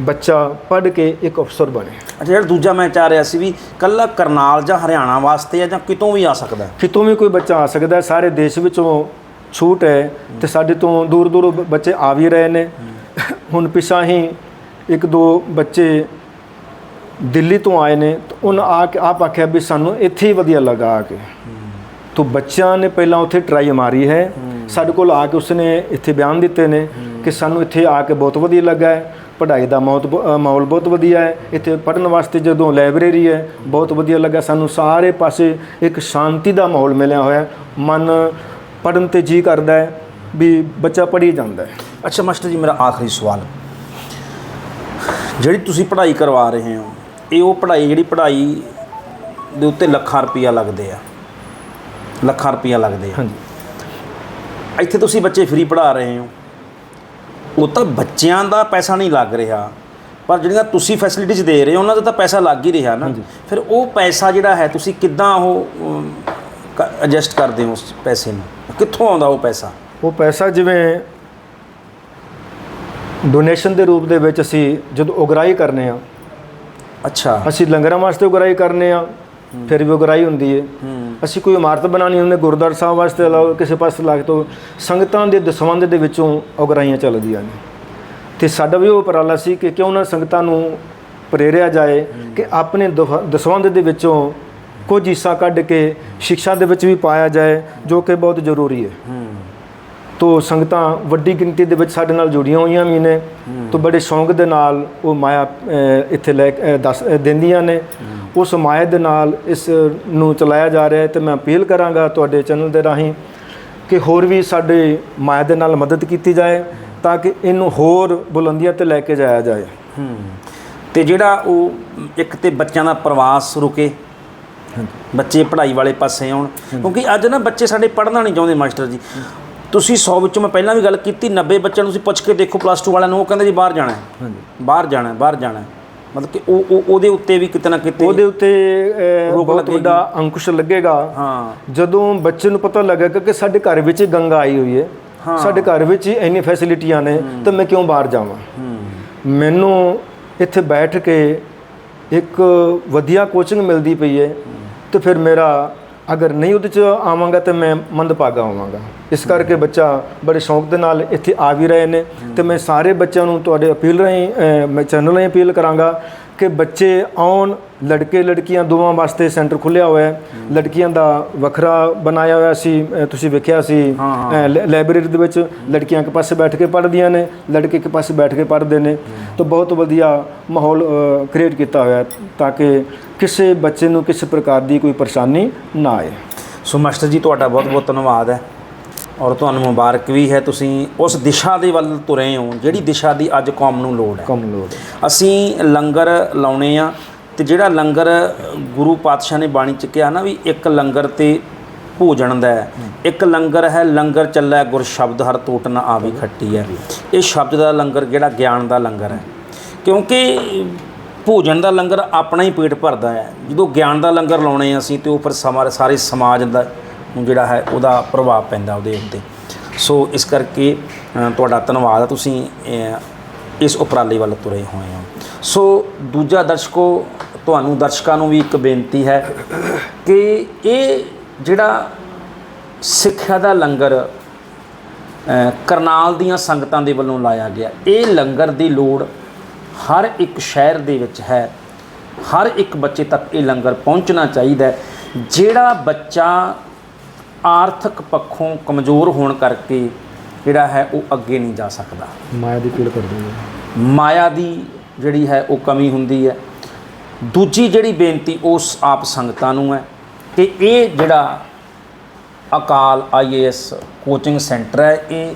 ਬੱਚਾ ਪੜ੍ਹ ਕੇ ਇੱਕ ਅਫਸਰ ਬਣੇ। ਅੱਛਾ ਜਿਹੜਾ ਦੂਜਾ ਮੈਂ ਚਾਹ ਰਿਹਾ ਸੀ ਵੀ ਇਕੱਲਾ ਕਰਨਾਲ ਜਾਂ ਹਰਿਆਣਾ ਵਾਸਤੇ ਹੈ ਜਾਂ ਕਿਤੋਂ ਵੀ ਆ ਸਕਦਾ? ਕਿਤੋਂ ਵੀ ਕੋਈ ਬੱਚਾ ਆ ਸਕਦਾ ਹੈ ਸਾਰੇ ਦੇਸ਼ ਵਿੱਚੋਂ ਛੂਟ ਹੈ ਤੇ ਸਾਡੇ ਤੋਂ ਦੂਰ ਦੂਰ ਬੱਚੇ ਆ ਵੀ ਰਹੇ ਨੇ। ਹੁਣ ਪਿਛਾ ਹੀ ਇੱਕ ਦੋ ਬੱਚੇ ਦਿੱਲੀ ਤੋਂ ਆਏ ਨੇ ਤੇ ਉਹਨਾਂ ਆ ਕੇ ਆਪ ਆਖਿਆ ਵੀ ਸਾਨੂੰ ਇੱਥੇ ਹੀ ਵਧੀਆ ਲੱਗਾ ਆ ਕੇ। ਤੋ ਬੱਚਿਆਂ ਨੇ ਪਹਿਲਾਂ ਉੱਥੇ ਟਰਾਈ ਮਾਰੀ ਹੈ। ਸਾਡੇ ਕੋਲ ਆ ਕੇ ਉਸਨੇ ਇੱਥੇ ਬਿਆਨ ਦਿੱਤੇ ਨੇ ਕਿ ਸਾਨੂੰ ਇੱਥੇ ਆ ਕੇ ਬਹੁਤ ਵਧੀਆ ਲੱਗਾ ਹੈ। ਪੜ੍ਹਾਈ ਦਾ ਮੌਤ ਮਾਹੌਲ ਬਹੁਤ ਵਧੀਆ ਹੈ। ਇੱਥੇ ਪੜ੍ਹਨ ਵਾਸਤੇ ਜਦੋਂ ਲਾਇਬ੍ਰੇਰੀ ਹੈ ਬਹੁਤ ਵਧੀਆ ਲੱਗਾ। ਸਾਨੂੰ ਸਾਰੇ ਪਾਸੇ ਇੱਕ ਸ਼ਾਂਤੀ ਦਾ ਮਾਹੌਲ ਮਿਲਿਆ ਹੋਇਆ। ਮਨ ਪੜ੍ਹਨ ਤੇ ਜੀ ਕਰਦਾ ਹੈ ਵੀ ਬੱਚਾ ਪੜ੍ਹੀ ਜਾਂਦਾ ਹੈ। ਅੱਛਾ ਮਾਸਟਰ ਜੀ ਮੇਰਾ ਆਖਰੀ ਸਵਾਲ। ਜਿਹੜੀ ਤੁਸੀਂ ਪੜ੍ਹਾਈ ਕਰਵਾ ਰਹੇ ਹੋ ਇਹ ਉਹ ਪੜ੍ਹਾਈ ਜਿਹੜੀ ਪੜ੍ਹਾਈ ਦੇ ਉੱਤੇ ਲੱਖਾਂ ਰੁਪਈਆ ਲੱਗਦੇ ਆ। ਲੱਖਾਂ ਰੁਪਈਆ ਲੱਗਦੇ ਆ। ਹਾਂਜੀ। ਇੱਥੇ ਤੁਸੀਂ ਬੱਚੇ ਫ੍ਰੀ ਪੜ੍ਹਾ ਰਹੇ ਹੋ। ਉਹ ਤਾਂ ਬੱਚਿਆਂ ਦਾ ਪੈਸਾ ਨਹੀਂ ਲੱਗ ਰਿਹਾ। ਪਰ ਜਿਹੜੀਆਂ ਤੁਸੀਂ ਫੈਸਿਲਿਟੀਜ਼ ਦੇ ਰਹੇ ਹੋ ਉਹਨਾਂ ਦਾ ਤਾਂ ਪੈਸਾ ਲੱਗ ਹੀ ਰਿਹਾ ਨਾ। ਫਿਰ ਉਹ ਪੈਸਾ ਜਿਹੜਾ ਹੈ ਤੁਸੀਂ ਕਿੱਦਾਂ ਉਹ ਐਡਜਸਟ ਕਰਦੇ ਹੋ ਉਸ ਪੈਸੇ ਨੂੰ? ਕਿੱਥੋਂ ਆਉਂਦਾ ਉਹ ਪੈਸਾ? ਉਹ ਪੈਸਾ ਜਿਵੇਂ ਡੋਨੇਸ਼ਨ ਦੇ ਰੂਪ ਦੇ ਵਿੱਚ ਅਸੀਂ ਜਦੋਂ ਉਗਰਾਈ ਕਰਨੇ ਆ। ਅੱਛਾ। ਅਸੀਂ ਲੰਗਰਾਂ ਵਾਸਤੇ ਉਗਰਾਈ ਕਰਨੇ ਆ। ਫਿਰ ਵੀ ਉਗਰਾਈ ਹੁੰਦੀ ਹੈ। ਅਸੀਂ ਕੋਈ ਇਮਾਰਤ ਬਣਾਉਣੀ ਹੁੰਦੀ ਗੁਰਦੁਆਰਾ ਸਾਹਿਬ ਵਾਸਤੇ ਅਲਾਓ ਕਿਸੇ ਪਾਸੇ ਲੱਗ ਤੋਂ ਸੰਗਤਾਂ ਦੇ ਦਸਵੰਧ ਦੇ ਵਿੱਚੋਂ ਉਗਰਾਈਆਂ ਚੱਲਦੀਆਂ ਨੇ। ਤੇ ਸਾਡਾ ਵੀ ਉਹ ਉਪਰਾਲਾ ਸੀ ਕਿ ਕਿਉਂ ਨਾ ਸੰਗਤਾਂ ਨੂੰ ਪ੍ਰੇਰਿਆ ਜਾਏ ਕਿ ਆਪਣੇ ਦਸਵੰਧ ਦੇ ਵਿੱਚੋਂ ਕੁਝ ਹਿੱਸਾ ਕੱਢ ਕੇ ਸਿੱਖਿਆ ਦੇ ਵਿੱਚ ਵੀ ਪਾਇਆ ਜਾਏ ਜੋ ਕਿ ਬਹੁਤ ਜ਼ਰੂਰੀ ਹੈ। ਤੋ ਸੰਗਤਾਂ ਵੱਡੀ ਗਿਣਤੀ ਦੇ ਵਿੱਚ ਸਾਡੇ ਨਾਲ ਜੁੜੀਆਂ ਹੋਈਆਂ ਵੀ ਨੇ। ਤੋ ਬੜੇ ਸ਼ੌਂਕ ਦੇ ਨਾਲ ਉਹ ਮਾਇਆ ਇੱਥੇ ਲੈ ਕੇ, ਦੱਸ ਦਿੰਦੀਆਂ ਨੇ। ਉਸ ਮਾਇਆ ਦੇ ਨਾਲ ਇਸ ਨੂੰ ਚਲਾਇਆ ਜਾ ਰਿਹਾ ਹੈ ਤੇ ਮੈਂ ਅਪੀਲ ਕਰਾਂਗਾ ਤੁਹਾਡੇ ਚੈਨਲ ਦੇ ਰਾਹੀਂ ਕਿ ਹੋਰ ਵੀ ਸਾਡੇ ਮਾਇਆ ਦੇ ਨਾਲ ਮਦਦ ਕੀਤੀ ਜਾਏ ਤਾਂ ਕਿ ਇਹਨੂੰ ਹੋਰ ਬੁਲੰਦੀਆਂ ਤੇ ਲੈ ਕੇ ਜਾਇਆ ਜਾਏ। ਹੂੰ। ਤੇ ਜਿਹੜਾ ਉਹ ਇੱਕ ਤੇ ਬੱਚਿਆਂ ਦਾ ਪ੍ਰਵਾਸ ਰੁਕੇ ਬੱਚੇ ਪੜ੍ਹਾਈ ਵਾਲੇ ਪਾਸੇ ਆਉਣ ਕਿਉਂਕਿ ਅੱਜ ਨਾ ਬੱਚੇ ਸਾਡੇ ਪੜ੍ਹਨਾ ਨਹੀਂ ਚਾਹੁੰਦੇ ਮਾਸਟਰ ਜੀ। ਤੁਸੀਂ 100 ਵਿੱਚੋਂ ਮੈਂ ਪਹਿਲਾਂ ਵੀ ਗੱਲ ਕੀਤੀ 90 ਬੱਚਿਆਂ ਨੂੰ ਤੁਸੀਂ ਪੁੱਛ ਕੇ ਦੇਖੋ ਪਲੱਸ 2 ਵਾਲਿਆਂ ਨੂੰ ਉਹ ਕਹਿੰਦੇ ਜੀ ਬਾਹਰ ਜਾਣਾ ਹੈ। ਹਾਂਜੀ। ਬਾਹਰ ਜਾਣਾ ਹੈ ਬਾਹਰ ਜਾਣਾ ਹੈ। ਮਤਲਬ ਕਿ ਉਹ ਉਹ- ਉਹਦੇ ਉੱਤੇ ਵੀ ਕਿਤੇ ਨਾ ਕਿਤੇ ਉਹਦੇ ਉੱਤੇ ਰੋਕ ਬਹੁਤ ਲੱਗੇਗੀ। ਵੱਡਾ ਅੰਕੁਸ਼ ਲੱਗੇਗਾ। ਹਾਂ। ਜਦੋਂ ਬੱਚੇ ਨੂੰ ਪਤਾ ਲੱਗੇਗਾ ਕਿ ਸਾਡੇ ਘਰ ਵਿੱਚ ਹੀ ਗੰਗਾ ਆਈ ਹੋਈ ਹੈ ਸਾਡੇ ਘਰ ਵਿੱਚ ਹੀ ਇੰਨੀ ਫੈਸਿਲਿਟੀਆਂ ਨੇ ਤਾਂ ਮੈਂ ਕਿਉਂ ਬਾਹਰ ਜਾਵਾਂ? ਮੈਨੂੰ ਇੱਥੇ ਬੈਠ ਕੇ ਇੱਕ ਵਧੀਆ ਕੋਚਿੰਗ ਮਿਲਦੀ ਪਈ ਹੈ। ਤੇ ਫਿਰ ਮੇਰਾ ਅਗਰ ਨਹੀਂ ਉਹਦੇ ਚ ਆਵਾਂਗਾ ਤੇ ਮੈਂ ਮੰਦਭਾਗਾ ਹੋਵਾਂਗਾ। ਇਸ ਕਰਕੇ ਬੱਚਾ ਬੜੇ ਸ਼ੌਂਕ ਦੇ ਨਾਲ ਇੱਥੇ ਆ ਵੀ ਰਹੇ ਨੇ ਤੇ ਮੈਂ ਸਾਰੇ ਬੱਚਿਆਂ ਨੂੰ ਤੁਹਾਡੇ ਅਪੀਲ ਰਾਹੀਂ ਮੈਂ ਚੈਨਲ ਰਾਹੀਂ ਅਪੀਲ ਕਰਾਂਗਾ ਕਿ ਬੱਚੇ ਆਉਣ ਲੜਕੇ ਲੜਕੀਆਂ ਦੋਵਾਂ ਵਾਸਤੇ ਸੈਂਟਰ ਖੁੱਲਿਆ ਹੋਇਆ ਹੈ। ਲੜਕੀਆਂ ਦਾ ਵੱਖਰਾ ਬਣਾਇਆ ਹੋਇਆ ਸੀ ਤੁਸੀਂ ਵੇਖਿਆ ਸੀ ਲਾਇਬ੍ਰੇਰੀ ਦੇ ਵਿੱਚ ਲੜਕੀਆਂ ਇੱਕ ਪਾਸੇ ਬੈਠ ਕੇ ਪੜ੍ਹਦੀਆਂ ਨੇ ਲੜਕੇ ਇੱਕ ਪਾਸੇ ਬੈਠ ਕੇ ਪੜ੍ਹਦੇ ਨੇ। ਤਾਂ ਬਹੁਤ ਵਧੀਆ ਮਾਹੌਲ ਕ੍ਰੀਏਟ ਕੀਤਾ ਹੋਇਆ ਤਾਂ ਕਿ ਕਿਸੇ ਬੱਚੇ ਨੂੰ ਕਿਸੇ ਪ੍ਰਕਾਰ ਦੀ ਕੋਈ ਪਰੇਸ਼ਾਨੀ ਨਾ ਆਏ। ਸੋ ਮਾਸਟਰ ਜੀ ਤੁਹਾਡਾ ਬਹੁਤ ਬਹੁਤ ਧੰਨਵਾਦ ਹੈ ਔਰ ਤੁਹਾਨੂੰ ਮੁਬਾਰਕ ਵੀ ਹੈ। ਤੁਸੀਂ ਉਸ ਦਿਸ਼ਾ ਦੇ ਵੱਲ ਤੁਰੇ ਹੋ ਜਿਹੜੀ ਦਿਸ਼ਾ ਦੀ ਅੱਜ ਕੌਮ ਨੂੰ ਲੋੜ ਹੈ। ਕਮ ਲੋੜ ਅਸੀਂ ਲੰਗਰ ਲਾਉਣੇ ਆ ਤੇ ਜਿਹੜਾ ਲੰਗਰ ਗੁਰੂ ਪਾਤਸ਼ਾਹ ਨੇ ਬਾਣੀ ਚ ਕਿਹਾ ਨਾ ਵੀ ਇੱਕ ਲੰਗਰ ਤੇ ਭੋਜਨ ਦਾ ਇੱਕ ਲੰਗਰ ਹੈ ਲੰਗਰ ਚੱਲੈ ਗੁਰ ਸ਼ਬਦ ਹਰ ਟੋਟ ਨਾ ਆਵੀ ਖੱਟੀ ਹੈ। ਇਹ ਸ਼ਬਦ ਦਾ ਲੰਗਰ ਜਿਹੜਾ ਗਿਆਨ ਦਾ ਲੰਗਰ ਹੈ। ਕਿਉਂਕਿ ਭੋਜਨ ਦਾ ਲੰਗਰ ਆਪਣਾ ਹੀ ਪੇਟ ਭਰਦਾ ਹੈ। ਜਦੋਂ ਗਿਆਨ ਦਾ ਲੰਗਰ ਲਾਉਣੇ ਆ ਅਸੀਂ, ਤੇ ਉਹ ਫਿਰ ਸਾਰੇ ਸਮਾਜ ਦਾ ਜਿਹੜਾ ਹੈ, ਉਹਦਾ ਪ੍ਰਭਾਵ ਪੈਂਦਾ ਉਹਦੇ ਉੱਤੇ। ਸੋ ਇਸ ਕਰਕੇ ਤੁਹਾਡਾ ਧੰਨਵਾਦ ਹੈ ਤੁਸੀਂ ਇਸ ਉਪਰਾਲੇ ਵੱਲ ਤੁਰੇ ਹੋਏ ਹੋ। ਸੋ ਦੂਜਾ ਦਰਸ਼ਕੋ, ਤੁਹਾਨੂੰ ਦਰਸ਼ਕਾਂ ਨੂੰ ਵੀ ਇੱਕ ਬੇਨਤੀ ਹੈ ਕਿ ਇਹ ਜਿਹੜਾ ਸਿੱਖਿਆ ਦਾ ਲੰਗਰ ਕਰਨਾਲ ਦੀਆਂ ਸੰਗਤਾਂ ਦੇ ਵੱਲੋਂ ਲਾਇਆ ਗਿਆ, ਇਹ ਲੰਗਰ ਦੀ ਲੋੜ ਹਰ ਇੱਕ ਸ਼ਹਿਰ ਦੇ ਵਿੱਚ ਹੈ। ਹਰ ਇੱਕ ਬੱਚੇ ਤੱਕ ਇਹ ਲੰਗਰ ਪਹੁੰਚਣਾ ਚਾਹੀਦਾ ਹੈ ਜਿਹੜਾ ਬੱਚਾ ਆਰਥਿਕ ਪੱਖੋਂ ਕਮਜ਼ੋਰ ਹੋਣ ਕਰਕੇ ਜਿਹੜਾ ਹੈ ਉਹ ਅੱਗੇ ਨਹੀਂ ਜਾ ਸਕਦਾ। ਮਾਇਆ ਦੀ ਪੀੜ ਕਰਦੇ ਨੇ ਮਾਇਆ ਦੀ ਜਿਹੜੀ ਹੈ ਉਹ ਕਮੀ ਹੁੰਦੀ ਹੈ। ਦੂਜੀ ਜਿਹੜੀ ਬੇਨਤੀ ਉਸ ਆਪ ਸੰਗਤਾਂ ਨੂੰ ਹੈ ਕਿ ਇਹ ਜਿਹੜਾ ਅਕਾਲ ਆਈਏਐਸ ਕੋਚਿੰਗ ਸੈਂਟਰ ਹੈ ਇਹ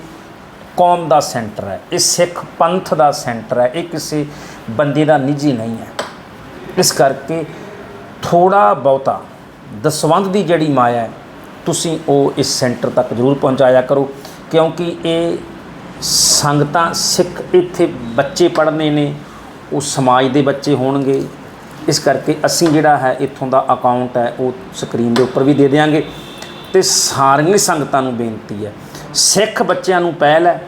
ਕੌਮ ਦਾ ਸੈਂਟਰ ਹੈ, ਇਹ ਸਿੱਖ ਪੰਥ ਦਾ ਸੈਂਟਰ ਹੈ, ਇਹ ਕਿਸੇ ਬੰਦੇ ਦਾ ਨਿੱਜੀ ਨਹੀਂ ਹੈ। ਇਸ ਕਰਕੇ ਥੋੜਾ ਬਹੁਤਾ ਦਸਵੰਧ ਦੀ ਜਿਹੜੀ ਮਾਇਆ ਹੈ, ਤੁਸੀਂ ਉਹ ਇਸ ਸੈਂਟਰ ਤੱਕ ਜ਼ਰੂਰ ਪਹੁੰਚਾਇਆ ਕਰੋ, ਕਿਉਂਕਿ ਇਹ ਸੰਗਤਾਂ ਸਿੱਖ ਇੱਥੇ ਬੱਚੇ ਪੜ੍ਹਨੇ ਨੇ, ਉਹ ਸਮਾਜ ਦੇ ਬੱਚੇ ਹੋਣਗੇ। ਇਸ ਕਰਕੇ ਅਸੀਂ ਜਿਹੜਾ ਹੈ, ਇੱਥੋਂ ਦਾ ਅਕਾਊਂਟ ਹੈ, ਉਹ ਸਕਰੀਨ ਦੇ ਉੱਪਰ ਵੀ ਦੇ ਦੇਵਾਂਗੇ ਤੇ ਸਾਰੀਆਂ ਸੰਗਤਾਂ ਨੂੰ ਬੇਨਤੀ ਹੈ ਸਿੱਖ ਬੱਚਿਆਂ ਨੂੰ ਪਹਿਲ ਹੈ,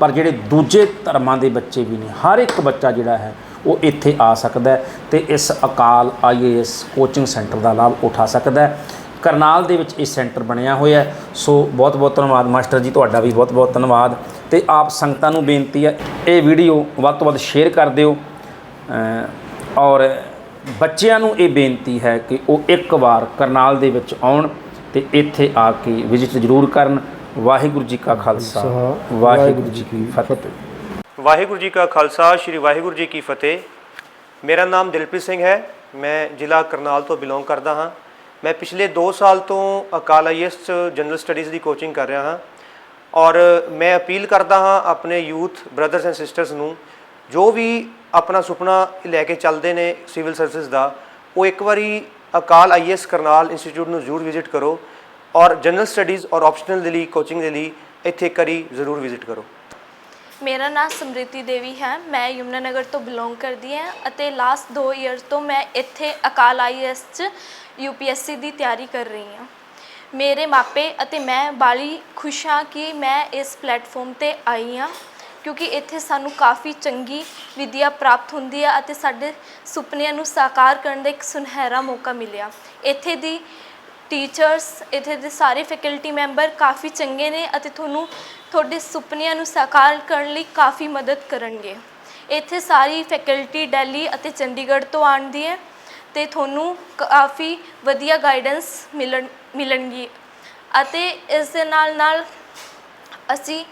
ਪਰ ਜਿਹੜੇ ਦੂਜੇ ਧਰਮਾਂ ਦੇ ਬੱਚੇ ਵੀ ਨੇ, ਹਰ ਇੱਕ ਬੱਚਾ ਜਿਹੜਾ ਹੈ, ਉਹ ਇੱਥੇ ਆ ਸਕਦਾ ਹੈ ਤੇ ਇਸ ਅਕਾਲ ਆਈਏਐਸ ਕੋਚਿੰਗ ਸੈਂਟਰ ਦਾ ਲਾਭ ਉਠਾ ਸਕਦਾ ਹੈ। ਕਰਨਾਲ ਦੇ ਵਿੱਚ ਇਹ ਸੈਂਟਰ ਬਣਿਆ ਹੋਇਆ ਸੋ ਬਹੁਤ ਬਹੁਤ ਧੰਨਵਾਦ ਮਾਸਟਰ ਜੀ, ਤੁਹਾਡਾ ਵੀ ਬਹੁਤ ਬਹੁਤ ਧੰਨਵਾਦ। ਤੇ ਆਪ ਸੰਗਤਾਂ ਨੂੰ ਬੇਨਤੀ ਹੈ, ਇਹ ਵੀਡੀਓ ਵੱਧ ਤੋਂ ਵੱਧ ਸ਼ੇਅਰ ਕਰ ਦਿਓ। ਔਰ ਬੱਚਿਆਂ ਨੂੰ ਇਹ ਬੇਨਤੀ ਹੈ ਕਿ ਉਹ ਇੱਕ ਵਾਰ ਕਰਨਾਲ ਦੇ ਵਿੱਚ ਆਉਣ ਤੇ ਇੱਥੇ ਆ ਕੇ ਵਿਜ਼ਿਟ ਜ਼ਰੂਰ ਕਰਨ। ਵਾਹਿਗੁਰੂ ਜੀ ਕਾ ਖਾਲਸਾ ਵਾਹਿਗੁਰੂ ਜੀ ਕੀ ਫਤਿਹ। ਵਾਹਿਗੁਰੂ ਜੀ ਕਾ ਖਾਲਸਾ ਸ੍ਰੀ ਵਾਹਿਗੁਰੂ ਜੀ ਕੀ ਫਤਿਹ। ਮੇਰਾ ਨਾਮ ਦਿਲਪ੍ਰੀਤ ਸਿੰਘ ਹੈ। ਮੈਂ ਜ਼ਿਲ੍ਹਾ ਕਰਨਾਲ ਤੋਂ ਬਿਲੋਂਗ ਕਰਦਾ ਹਾਂ। ਮੈਂ ਪਿਛਲੇ 2 ਸਾਲ ਤੋਂ ਅਕਾਲ ਆਈਐਸ ਚ ਜਨਰਲ ਸਟੱਡੀਜ਼ ਦੀ ਕੋਚਿੰਗ ਕਰ ਰਿਹਾ ਹਾਂ ਔਰ ਮੈਂ ਅਪੀਲ ਕਰਦਾ ਹਾਂ ਆਪਣੇ ਯੂਥ ਬ੍ਰਦਰਸ ਐਂਡ ਸਿਸਟਰਸ ਨੂੰ ਜੋ ਵੀ ਆਪਣਾ ਸੁਪਨਾ ਲੈ ਕੇ ਚੱਲਦੇ ਨੇ ਸਿਵਲ ਸਰਵਿਸ ਦਾ ਉਹ ਇੱਕ ਵਾਰੀ ਅਕਾਲ ਆਈਐਸ ਕਰਨਾਲ ਇੰਸਟੀਚਿਊਟ ਨੂੰ ਜ਼ਰੂਰ ਵਿਜ਼ਿਟ ਕਰੋ। ਔਰ ਜਨਰਲ ਸਟੱਡੀਜ਼ ਔਰ ਆਪਸ਼ਨਲ ਦੇ ਲਈ ਕੋਚਿੰਗ ਦੇ ਲਈ ਇੱਥੇ ਕਰੀ ਜ਼ਰੂਰ ਵਿਜ਼ਿਟ ਕਰੋ। ਮੇਰਾ ਨਾਮ ਸਮ੍ਰਿਤੀ ਦੇਵੀ ਹੈ। ਮੈਂ ਯਮੁਨਾ ਨਗਰ ਤੋਂ ਬਿਲੋਂਗ ਕਰਦੀ ਹਾਂ ਅਤੇ ਲਾਸਟ 2 ਇਅਰਸ ਤੋਂ ਮੈਂ ਇੱਥੇ ਅਕਾਲ ਆਈਐਸ ਚ ਯੂਪੀਐਸਸੀ ਦੀ ਤਿਆਰੀ ਕਰ ਰਹੀ ਹਾਂ। ਮੇਰੇ ਮਾਪੇ ਅਤੇ ਮੈਂ ਬਾਲੀ ਖੁਸ਼ ਹਾਂ ਕਿ ਮੈਂ ਇਸ ਪਲੇਟਫਾਰਮ ਤੇ ਆਈ ਹਾਂ, ਕਿਉਂਕਿ ਇੱਥੇ ਸਾਨੂੰ ਕਾਫੀ ਚੰਗੀ ਵਿਦਿਆ ਪ੍ਰਾਪਤ ਹੁੰਦੀ ਹੈ ਅਤੇ ਸਾਡੇ ਸੁਪਨਿਆਂ ਨੂੰ ਸਾਕਾਰ ਕਰਨ ਦਾ ਇੱਕ ਸੁਨਹਿਰਾ ਮੌਕਾ ਮਿਲਿਆ। ਇੱਥੇ ਦੀ ਟੀਚਰਸ ਇੱਥੇ ਦੇ ਸਾਰੇ ਫੈਕਲਟੀ ਮੈਂਬਰ ਕਾਫੀ ਚੰਗੇ ਨੇ ਅਤੇ ਤੁਹਾਨੂੰ ਤੁਹਾਡੇ ਸੁਪਨਿਆਂ ਨੂੰ ਸਾਕਾਰ ਕਰਨ ਲਈ ਕਾਫੀ ਮਦਦ ਕਰਨਗੇ। ਇੱਥੇ ਸਾਰੀ ਫੈਕਲਟੀ ਦਿੱਲੀ ਅਤੇ ਚੰਡੀਗੜ੍ਹ ਤੋਂ ਆਣਦੀ ਹੈ ਤੇ ਤੁਹਾਨੂੰ ਕਾਫੀ ਵਧੀਆ ਗਾਈਡੈਂਸ ਮਿਲਣ, ਮਿਲਣਗੀ ਅਤੇ ਇਸ ਦੇ ਨਾਲ ਨਾਲ ਅਸੀਂ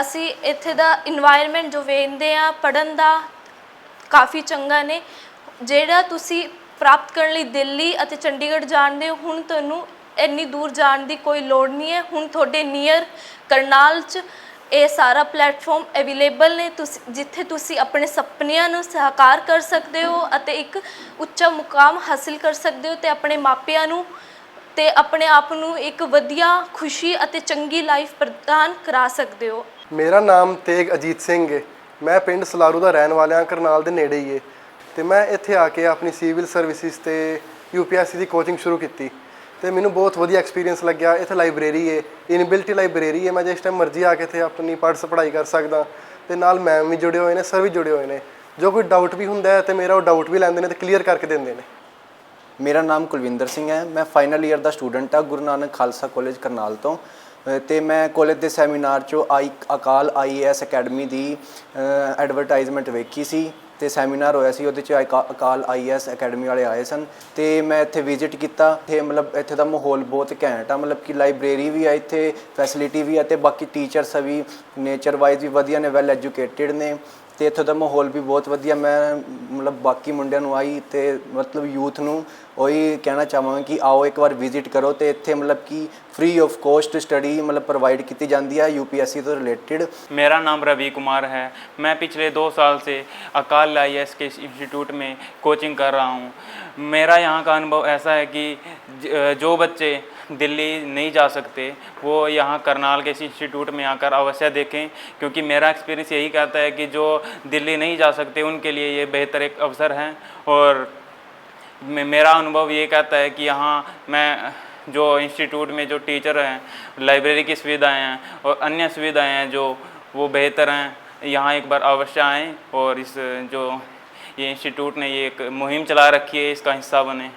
ਅਸੀਂ ਇੱਥੇ ਦਾ এনवायरमेंट ਜੋ ਵੇਖਦੇ ਆ ਪੜਨ ਦਾ ਕਾਫੀ ਚੰਗਾ ਨੇ। ਜਿਹੜਾ ਤੁਸੀਂ ਪ੍ਰਾਪਤ ਕਰਨ ਲਈ ਦਿੱਲੀ ਅਤੇ ਚੰਡੀਗੜ੍ਹ ਜਾਣਦੇ ਹੋ ਹੁਣ ਤੁਹਾਨੂੰ ਇੰਨੀ ਦੂਰ ਜਾਣ ਦੀ ਕੋਈ ਲੋੜ ਨਹੀਂ ਹੈ। ਹੁਣ ਤੁਹਾਡੇ ਨੀਅਰ ਕਰਨਾਲ 'ਚ ਇਹ ਸਾਰਾ ਪਲੇਟਫਾਰਮ ਅਵੇਲੇਬਲ ਨੇ। ਤੁਸੀਂ, ਜਿੱਥੇ ਤੁਸੀਂ ਆਪਣੇ ਸੁਪਨਿਆਂ ਨੂੰ ਸਾਕਾਰ ਕਰ ਸਕਦੇ ਹੋ ਅਤੇ ਇੱਕ ਉੱਚਾ ਮੁਕਾਮ ਹਾਸਿਲ ਕਰ ਸਕਦੇ ਹੋ ਤੇ ਆਪਣੇ ਮਾਪਿਆਂ ਨੂੰ ਤੇ ਆਪਣੇ ਆਪ ਨੂੰ ਇੱਕ ਵਧੀਆ, ਖੁਸ਼ੀ ਅਤੇ ਚੰਗੀ ਲਾਈਫ ਪ੍ਰਦਾਨ ਕਰਾ ਸਕਦੇ ਹੋ। ਮੇਰਾ ਨਾਮ ਤੇਗ ਅਜੀਤ ਸਿੰਘ ਹੈ ਮੈਂ ਪਿੰਡ ਸਲਾਰੂ ਦਾ ਰਹਿਣ ਵਾਲਾ ਹਾਂ, ਕਰਨਾਲ ਦੇ ਨੇੜੇ ਹੀ ਹੈ ਤੇ ਮੈਂ ਇੱਥੇ ਆ ਕੇ ਆਪਣੀ ਸਿਵਲ ਸਰਵਿਸਿਜ਼ ਤੇ ਯੂਪੀਐਸਸੀ ਦੀ ਕੋਚਿੰਗ ਸ਼ੁਰੂ ਕੀਤੀ ਤੇ ਮੈਨੂੰ ਬਹੁਤ ਵਧੀਆ ਐਕਸਪੀਰੀਅੰਸ ਲੱਗਿਆ। ਇੱਥੇ ਲਾਇਬ੍ਰੇਰੀ ਹੈ ਇਨਬਿਲਟੀ ਲਾਇਬ੍ਰੇਰੀ ਹੈ ਮੈਂ ਜਿਸ ਟਾਈਮ ਮਰਜ਼ੀ ਆ ਕੇ ਇੱਥੇ ਆਪਣੀ ਪੜ੍ਹਸ ਪੜ੍ਹਾਈ ਕਰ ਸਕਦਾ। ਤੇ ਨਾਲ ਮੈਮ ਵੀ ਜੁੜੇ ਹੋਏ ਨੇ ਸਰ ਵੀ ਜੁੜੇ ਹੋਏ ਨੇ। ਜੋ ਕੋਈ ਡਾਊਟ ਵੀ ਹੁੰਦਾ ਹੈ ਤੇ ਮੇਰਾ ਉਹ ਡਾਊਟ ਵੀ ਲੈਂਦੇ ਨੇ ਤੇ ਕਲੀਅਰ ਕਰਕੇ ਦਿੰਦੇ ਨੇ। ਮੇਰਾ ਨਾਮ ਕੁਲਵਿੰਦਰ ਸਿੰਘ ਹੈ। ਮੈਂ ਫਾਈਨਲ ਈਅਰ ਦਾ ਸਟੂਡੈਂਟ ਹਾਂ ਗੁਰੂ ਨਾਨਕ ਖਾਲਸਾ ਕਾਲਜ ਕਰਨਾਲ ਤੋਂ। ਅ, ਤੇ ਮੈਂ ਕਾਲਜ ਦੇ ਸੈਮੀਨਾਰ 'ਚੋਂ ਆਈ ਅਕਾਲ ਆਈਏਐਸ ਅਕੈਡਮੀ ਦੀ ਐਡਵਰਟਾਈਜ਼ਮੈਂਟ ਵੇਖੀ ਸੀ। ਤੇ ਸੈਮੀਨਾਰ ਹੋਇਆ ਸੀ, ਉਹਦੇ 'ਚ ਅਕਾ- ਅਕਾਲ ਆਈਏਐਸ ਅਕੈਡਮੀ ਵਾਲੇ ਆਏ ਸਨ ਤੇ ਮੈਂ ਇੱਥੇ ਵਿਜ਼ਿਟ ਕੀਤਾ। ਤੇ ਮਤਲਬ ਇੱਥੇ ਦਾ ਮਾਹੌਲ ਬਹੁਤ ਘੈਂਟ ਆ, ਮਤਲਬ ਕਿ ਲਾਇਬ੍ਰੇਰੀ ਵੀ ਆ ਇੱਥੇ ਫੈਸਿਲਿਟੀ ਵੀ ਆ ਤੇ ਬਾਕੀ ਟੀਚਰਸ ਵੀ ਨੇਚਰ ਵਾਈਜ਼ ਵੀ ਵਧੀਆ ਨੇ ਵੈਲ ਐਜੂਕੇਟਿਡ ਨੇ। ਤੇ ਇੱਥੋਂ ਦਾ ਮਾਹੌਲ ਵੀ ਬਹੁਤ ਵਧੀਆ ਮੈਂ ਮਤਲਬ ਬਾਕੀ ਮੁੰਡਿਆਂ ਨੂੰ ਆਈ ਤੇ ਮਤਲਬ ਯੂਥ ਨੂੰ ਉਹੀ ਕਹਿਣਾ ਚਾਹਾਂਗਾ ਕਿ ਆਓ ਇੱਕ ਵਾਰ ਵਿਜ਼ਿਟ ਕਰੋ ਤੇ ਇੱਥੇ ਮਤਲਬ ਕਿ ਫ੍ਰੀ ਆਫ ਕੋਸਟ ਸਟੱਡੀ ਮਤਲਬ ਪ੍ਰੋਵਾਈਡ ਕੀਤੀ ਜਾਂਦੀ ਹੈ ਯੂਪੀਐਸਸੀ ਤੋਂ ਰਿਲੇਟਡ मेरा नाम रवि कुमार है मैं पिछले दो साल से अकाल आई के इंस्टीट्यूट में कोचिंग कर रहा हूँ मेरा यहाँ का अनुभव ऐसा है कि ज- जो बच्चे दिल्ली नहीं जा सकते, वो यहाँ करनाल के इस इंस्टीट्यूट में आकर अवश्य देखें, क्योंकि मेरा एक्सपीरियंस यही कहता है कि जो दिल्ली नहीं जा सकते, उनके लिए ये बेहतर एक अवसर है। और मेरा अनुभव ये कहता है कि यहाँ मैं, जो इंस्टीट्यूट में जो टीचर हैं लाइब्रेरी की सुविधाएँ हैं और अन्य सुविधाएँ हैं जो, वो बेहतर हैं, यहाँ एक बार अवश्य आएँ और इस, जो ये इंस्टीट्यूट ने ये एक मुहिम चला रखी है, इसका हिस्सा बने।